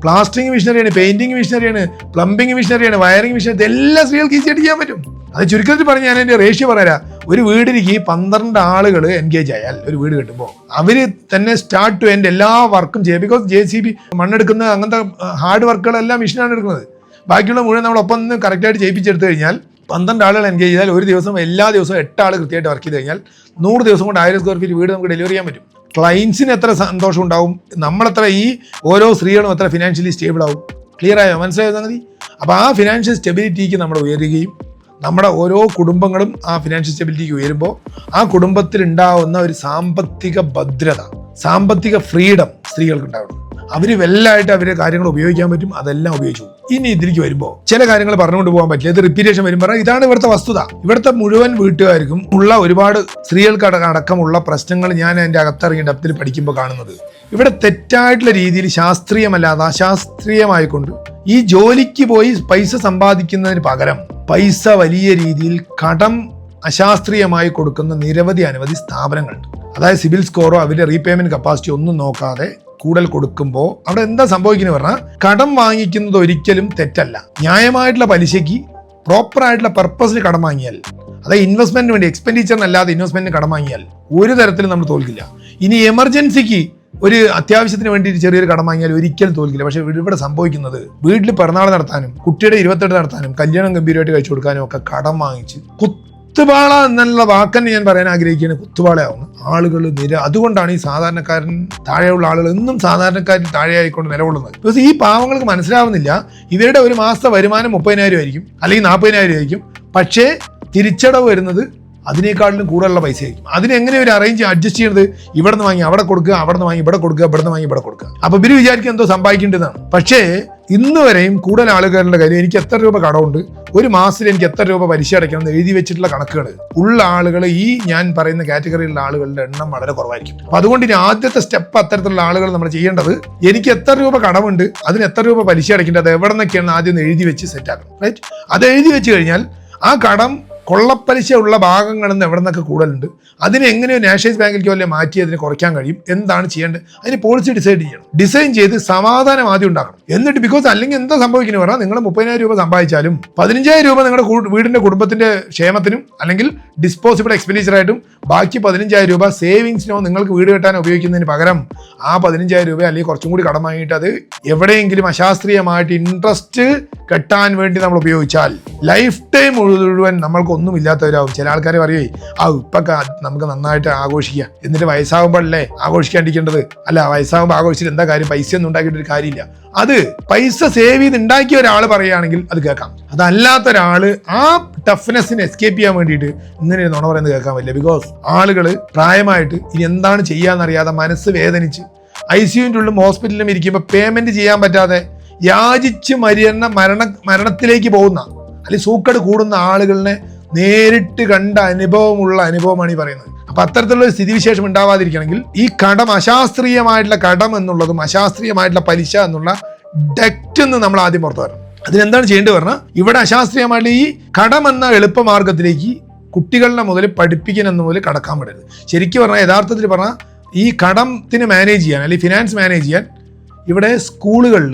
പ്ലാസ്റ്ററിംഗ് മിഷനറിയാണ് പെയിന്റിങ് മിഷനറിയാണ് പ്ലംബിങ് മിഷനറിയാണ് വയറിംഗ് മിഷനറി ഇതെല്ലാം സ്ത്രീകൾക്ക് ഈസി ആയിട്ട് ചെയ്യാൻ പറ്റും. അത് ചുരുക്കത്തിൽ പറഞ്ഞ് ഞാൻ എന്റെ റേഷ്യോ പറയാ ഒരു വീടിലേക്ക് പന്ത്രണ്ട് ആളുകൾ എൻഗേജ് ആയാൽ ഒരു വീട് കെട്ടുമ്പോൾ അവർ തന്നെ സ്റ്റാർട്ട് ടു എന്റെ എല്ലാ വർക്കും ചെയ്യും. ബിക്കോസ് ജെ സി ബി മണ്ണെടുക്കുന്ന അങ്ങനത്തെ ഹാർഡ് വർക്കുകളെല്ലാം മിഷനാണ് എടുക്കുന്നത്. ബാക്കിയുള്ള മുഴുവൻ നമ്മളൊപ്പം കറക്റ്റായിട്ട് ചെയ്യിപ്പിച്ചെടുത്തു കഴിഞ്ഞാൽ പന്ത്രണ്ട് ആളുകൾ എൻഗേജ് ചെയ്താൽ ഒരു ദിവസം എല്ലാ ദിവസവും എട്ട് ആൾ കൃത്യമായിട്ട് വർക്ക് ചെയ്ത് കഴിഞ്ഞാൽ നൂറ് ദിവസം കൊണ്ട് ആയിരം സ്ക്വയർ ഫീറ്റ് വീട് നമുക്ക് ഡെലിവറി ചെയ്യാൻ പറ്റും. ക്ലയൻസിന് എത്ര സന്തോഷം ഉണ്ടാവും? നമ്മളെത്ര ഈ ഓരോ സ്ത്രീകളും എത്ര ഫിനാൻഷ്യലി സ്റ്റേബിൾ ആവും. ക്ലിയർ ആയോ? മനസ്സിലായോ സംഗതി? അപ്പോൾ ആ ഫിനാൻഷ്യൽ സ്റ്റെബിലിറ്റിക്ക് നമ്മൾ ഉയരുകയും നമ്മുടെ ഓരോ കുടുംബങ്ങളും ആ ഫിനാൻഷ്യൽ സ്റ്റെബിലിറ്റിക്ക് ഉയരുമ്പോൾ ആ കുടുംബത്തിൽ ഉണ്ടാവുന്ന ഒരു സാമ്പത്തിക ഭദ്രത സാമ്പത്തിക ഫ്രീഡം സ്ത്രീകൾക്ക് ഉണ്ടാവണം. അവർ വെല്ലായിട്ട് അവരെ കാര്യങ്ങൾ ഉപയോഗിക്കാൻ പറ്റും അതെല്ലാം ഉപയോഗിച്ചു. ഇനി ഇതിലേക്ക് വരുമ്പോൾ ചില കാര്യങ്ങൾ പറഞ്ഞുകൊണ്ട് പോകാൻ പറ്റില്ല. ഇത് റിപ്പീറ്റേഷൻ വരുമ്പോൾ ഇതാണ് ഇവിടുത്തെ വസ്തുത. ഇവിടുത്തെ മുഴുവൻ വീട്ടുകാർക്കും ഉള്ള ഒരുപാട് സ്ത്രീകൾക്ക് അടക്കമുള്ള പ്രശ്നങ്ങൾ ഞാൻ എന്റെ അകത്തിറങ്ങി ഡപ്തിൽ പഠിക്കുമ്പോൾ കാണുന്നത്. ഇവിടെ തെറ്റായിട്ടുള്ള രീതിയിൽ ശാസ്ത്രീയമല്ലാതെ അശാസ്ത്രീയമായിക്കൊണ്ട് ഈ ജോലിക്ക് പോയി പൈസ സമ്പാദിക്കുന്നതിന് പകരം പൈസ വലിയ രീതിയിൽ കടം അശാസ്ത്രീയമായി കൊടുക്കുന്ന നിരവധി അനവധി സ്ഥാപനങ്ങളുണ്ട്. അതായത് സിവിൽ സ്കോറോ അവരുടെ റീപേയ്മെന്റ് കപ്പാസിറ്റി ഒന്നും നോക്കാതെ കൂടുതൽ കൊടുക്കുമ്പോൾ അവിടെ എന്താ സംഭവിക്കുന്നത് പറഞ്ഞാൽ കടം വാങ്ങിക്കുന്നത് ഒരിക്കലും തെറ്റല്ല. ന്യായമായിട്ടുള്ള പലിശയ്ക്ക് പ്രോപ്പർ ആയിട്ടുള്ള പർപ്പസിന് കടം വാങ്ങിയാൽ അതായത് ഇൻവെസ്റ്റ്മെന്റിന് വേണ്ടി എക്സ്പെൻഡിച്ചറിനല്ലാതെ ഇൻവെസ്റ്റ്മെന്റിന് കടം വാങ്ങിയാൽ ഒരു തരത്തിലും നമ്മൾ തോൽക്കില്ല. ഇനി എമർജൻസിക്ക് ഒരു അത്യാവശ്യത്തിന് വേണ്ടി ചെറിയൊരു കടം വാങ്ങിയാൽ ഒരിക്കലും തോൽക്കില്ല. പക്ഷേ ഇവിടെ സംഭവിക്കുന്നത് വീട്ടിൽ പിറന്നാൾ നടത്താനും കുട്ടിയുടെ ഇരുപത്തെട്ട് നടത്താനും കല്യാണം ഗംഭീരമായിട്ട് കഴിച്ചു കൊടുക്കാനും ഒക്കെ കടം വാങ്ങിച്ച് കുത്തുപാള എന്നുള്ള വാക്കന്നെ ഞാൻ പറയാൻ ആഗ്രഹിക്കുകയാണ്. കുത്തുപാളയാവുന്നു ആളുകൾ നിര അതുകൊണ്ടാണ് ഈ സാധാരണക്കാരൻ താഴെയുള്ള ആളുകൾ എന്നും സാധാരണക്കാരിൽ താഴെയായിക്കൊണ്ട് നിലകൊള്ളുന്നത്. ബിക്കോസ് ഈ പാവങ്ങൾക്ക് മനസ്സിലാവുന്നില്ല. ഇവരുടെ ഒരു മാസത്തെ വരുമാനം മുപ്പതിനായിരം ആയിരിക്കും അല്ലെങ്കിൽ നാൽപ്പതിനായിരം ആയിരിക്കും. പക്ഷേ തിരിച്ചടവ് വരുന്നത് അതിനേക്കാളിലും കൂടുതലുള്ള പൈസ ആയിരിക്കും അതിനെങ്ങനെ ഒരു അറേഞ്ച് അഡ്ജസ്റ്റ് ചെയ്യുന്നത് ഇവിടെ നിന്ന് വാങ്ങി അവിടെ കൊടുക്കുക അവിടെ നിന്ന് വാങ്ങി ഇവിടെ കൊടുക്കുക ഇവിടെ നിന്ന് വാങ്ങി ഇവിടെ കൊടുക്കുക. അപ്പൊ ബിരി വിചാരിക്കും എന്തോ സമ്പാദിക്കേണ്ടതാണ്. പക്ഷേ ഇന്ന് വരെയും കൂടുതൽ ആളുകളുടെ കാര്യം എനിക്ക് എത്ര രൂപ കടമുണ്ട് ഒരു മാസത്തിൽ എനിക്ക് എത്ര രൂപ പലിശ അടയ്ക്കണം എന്ന് എഴുതി വെച്ചിട്ടുള്ള കണക്കുകൾ. ഉള്ള ആളുകൾ ഈ ഞാൻ പറയുന്ന കാറ്റഗറിയിലുള്ള ആളുകളുടെ എണ്ണം വളരെ കുറവായിരിക്കും. അപ്പൊ അതുകൊണ്ട് ഇനി ആദ്യത്തെ സ്റ്റെപ്പ് അത്തരത്തിലുള്ള ആളുകൾ നമ്മൾ ചെയ്യേണ്ടത് എനിക്ക് എത്ര രൂപ കടമുണ്ട് അതിന് എത്ര രൂപ പലിശ അടയ്ക്കേണ്ടത് എവിടെ നിന്നൊക്കെയാണ് ആദ്യം എഴുതി വെച്ച് സെറ്റാക്കണം റൈറ്റ് അത് എഴുതി വെച്ച് കഴിഞ്ഞാൽ ആ കടം കൊള്ളപ്പലിശ ഉള്ള ഭാഗങ്ങളിൽ നിന്ന് എവിടെ നിന്നൊക്കെ കൂടുതലുണ്ട്? അതിനെ എങ്ങനെയോ നാഷണലൈസ് ബാങ്കിലേക്ക് വല്ല മാറ്റി അതിനെ കുറയ്ക്കാൻ കഴിയും? എന്താണ് ചെയ്യേണ്ടത്? അതിന് പോളിസി ഡിസൈഡ് ചെയ്യണം. ഡിസൈൻ ചെയ്ത് സമാധാനം ആദ്യം ഉണ്ടാക്കണം. എന്നിട്ട് ബിക്കോസ് അല്ലെങ്കിൽ എന്താ സംഭവിക്കുന്നത് പറഞ്ഞാൽ നിങ്ങൾ മുപ്പതിനായിരം രൂപ സമ്പാദിച്ചാലും പതിനഞ്ചായിരം രൂപ നിങ്ങളുടെ വീടിന്റെ വീടിന്റെ കുടുംബത്തിന്റെ ക്ഷേമത്തിനും അല്ലെങ്കിൽ ഡിസ്പോസിബിൾ എക്സ്പെൻഡിച്ചർ ആയിട്ടും ബാക്കി പതിനഞ്ചായിരം രൂപ സേവിങ്സിനോ നിങ്ങൾക്ക് വീട് കെട്ടാൻ ഉപയോഗിക്കുന്നതിന് പകരം ആ പതിനഞ്ചായിരം രൂപ അല്ലെങ്കിൽ കുറച്ചും കൂടി കടം വാങ്ങിയിട്ട് അത് എവിടെയെങ്കിലും അശാസ്ത്രീയമായിട്ട് ഇൻട്രസ്റ്റ് കെട്ടാൻ വേണ്ടി നമ്മൾ ഉപയോഗിച്ചാൽ ലൈഫ് ടൈം മുഴുവൻ നമ്മൾക്കൊന്നും ഇല്ലാത്തവരാകും ചില ആൾക്കാരെ പറയേ ആ ഇപ്പൊ നമുക്ക് നന്നായിട്ട് ആഘോഷിക്കാം. എന്നിട്ട് വയസ്സാകുമ്പോഴല്ലേ ആഘോഷിക്കാണ്ടിരിക്കേണ്ടത്? അല്ല വയസ്സാകുമ്പോൾ ആഘോഷിച്ചിട്ട് എന്താ കാര്യം? പൈസ ഒന്നും ഉണ്ടാക്കിയിട്ട് ഒരു കാര്യമില്ല. അത് പൈസ സേവ് ചെയ്ത് ഉണ്ടാക്കിയ ഒരാൾ പറയുകയാണെങ്കിൽ അത് കേൾക്കാം. അതല്ലാത്ത ഒരാൾ ആ ടഫ്നെസ്സിന് എസ്കേപ്പ് ചെയ്യാൻ വേണ്ടിയിട്ട് ഇങ്ങനെ ഒരു നുണ പറയുന്നത് കേൾക്കാൻ പറ്റില്ല. ബിക്കോസ് ആളുകൾ പ്രായമായിട്ട് ഇനി എന്താണ് ചെയ്യാന്നറിയാതെ മനസ്സ് വേദനിച്ച് ഐ സിയുവിന്റെ ഉള്ളിലും ഹോസ്പിറ്റലിലും ഇരിക്കുമ്പോൾ പേയ്മെന്റ് ചെയ്യാൻ പറ്റാതെ യാചിച്ച് മരിയെന്ന മരണ മരണത്തിലേക്ക് പോകുന്ന അല്ലെങ്കിൽ സൂക്കട് കൂടുന്ന ആളുകളെ നേരിട്ട് കണ്ട അനുഭവമുള്ള അനുഭവമാണ് ഈ പറയുന്നത്. അപ്പൊ അത്തരത്തിലുള്ള ഒരു സ്ഥിതിവിശേഷം ഉണ്ടാവാതിരിക്കണമെങ്കിൽ ഈ കടം അശാസ്ത്രീയമായിട്ടുള്ള കടം എന്നുള്ളതും അശാസ്ത്രീയമായിട്ടുള്ള പലിശ എന്നുള്ള ഡെറ്റ് എന്ന് നമ്മൾ ആദ്യം പുറത്തു വരണം. അതിനെന്താണ് ചെയ്യേണ്ടത് പറഞ്ഞാൽ ഇവിടെ അശാസ്ത്രീയമായിട്ട് ഈ കടം എന്ന എളുപ്പമാർഗത്തിലേക്ക് കുട്ടികളുടെ മുതൽ പഠിപ്പിക്കാൻ എന്ന മുതൽ കടക്കാൻ പറ്റരുത് ശരിക്കും പറഞ്ഞാൽ യഥാർത്ഥത്തിൽ പറഞ്ഞാൽ ഈ കടത്തിന് മാനേജ് ചെയ്യാൻ അല്ലെങ്കിൽ ഫിനാൻസ് മാനേജ് ചെയ്യാൻ ഇവിടെ സ്കൂളുകളിൽ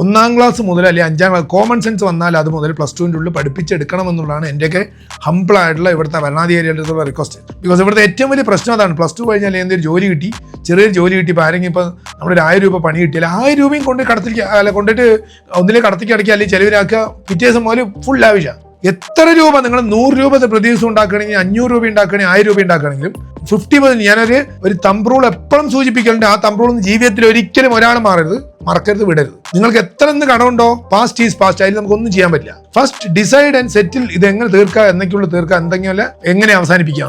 ഒന്നാം ക്ലാസ് മുതൽ അല്ലെങ്കിൽ അഞ്ചാം ക്ലാസ് കോമൺ സെൻസ് വന്നാൽ അത് മുതൽ പ്ലസ് ടുവിന്റെ ഉള്ളിൽ പഠിപ്പിച്ചെടുക്കണം എന്നുള്ളതാണ് എന്റെയൊക്കെ ഹംപിളായിട്ടുള്ള ഇവിടുത്തെ ഭരണാധികാരികളുടെ അടുത്തുള്ള റിക്വസ്റ്റ് ബിക്കോസ് ഇവിടുത്തെ ഏറ്റവും വലിയ പ്രശ്നം അതാണ്. പ്ലസ് ടു കഴിഞ്ഞാൽ എന്തൊരു ജോലി കിട്ടി? ചെറിയൊരു ജോലി കിട്ടി. ഇപ്പോൾ ആരെങ്കിലും ഇപ്പോൾ നമ്മളൊരു ആയിരം രൂപ പണി കിട്ടിയാൽ ആയിരം രൂപയും കൊണ്ട് കടത്തിക്ക് അല്ല കൊണ്ടിട്ട് ഒന്നിലേക്ക് കടത്തിക്ക് അടയ്ക്കുക അല്ലെങ്കിൽ ചെലവിലാക്കുക പിറ്റേ ദിവസം മുതൽ ഫുൾ ആവശ്യമാണ് എത്ര രൂപ നിങ്ങൾ നൂറ് രൂപ പ്രതി ദിവസം ഉണ്ടാക്കണമെങ്കിൽ അഞ്ഞൂറ് രൂപ ഉണ്ടാക്കണമെങ്കിൽ ആയിരം രൂപ ഉണ്ടാക്കണമെങ്കിലും ഫിഫ്റ്റി പെർസെന്റ് ഞാനൊരു ഒരു തമ്പ്രൂൾ എപ്പോഴും സൂചിപ്പിക്കലുണ്ട്. ആ തമ്പ്രൂൾ ജീവിതത്തിൽ ഒരിക്കലും ഒരാൾ മാറരുത്. മറക്കരുത് വിടരുത്. നിങ്ങൾക്ക് എത്ര എന്ന് കടമുണ്ടോ പാസ്റ്റ് ഈസ് പാസ്റ്റ് അതിൽ നമുക്ക് ഒന്നും ചെയ്യാൻ പറ്റില്ല. ഫസ്റ്റ് ഡിസൈഡ് ആൻഡ് സെറ്റിൽ ഇത് എങ്ങനെ തീർക്കുക എന്നൊക്കെയുള്ള തീർക്കുക എന്തെങ്കിലും എങ്ങനെ അവസാനിപ്പിക്കുക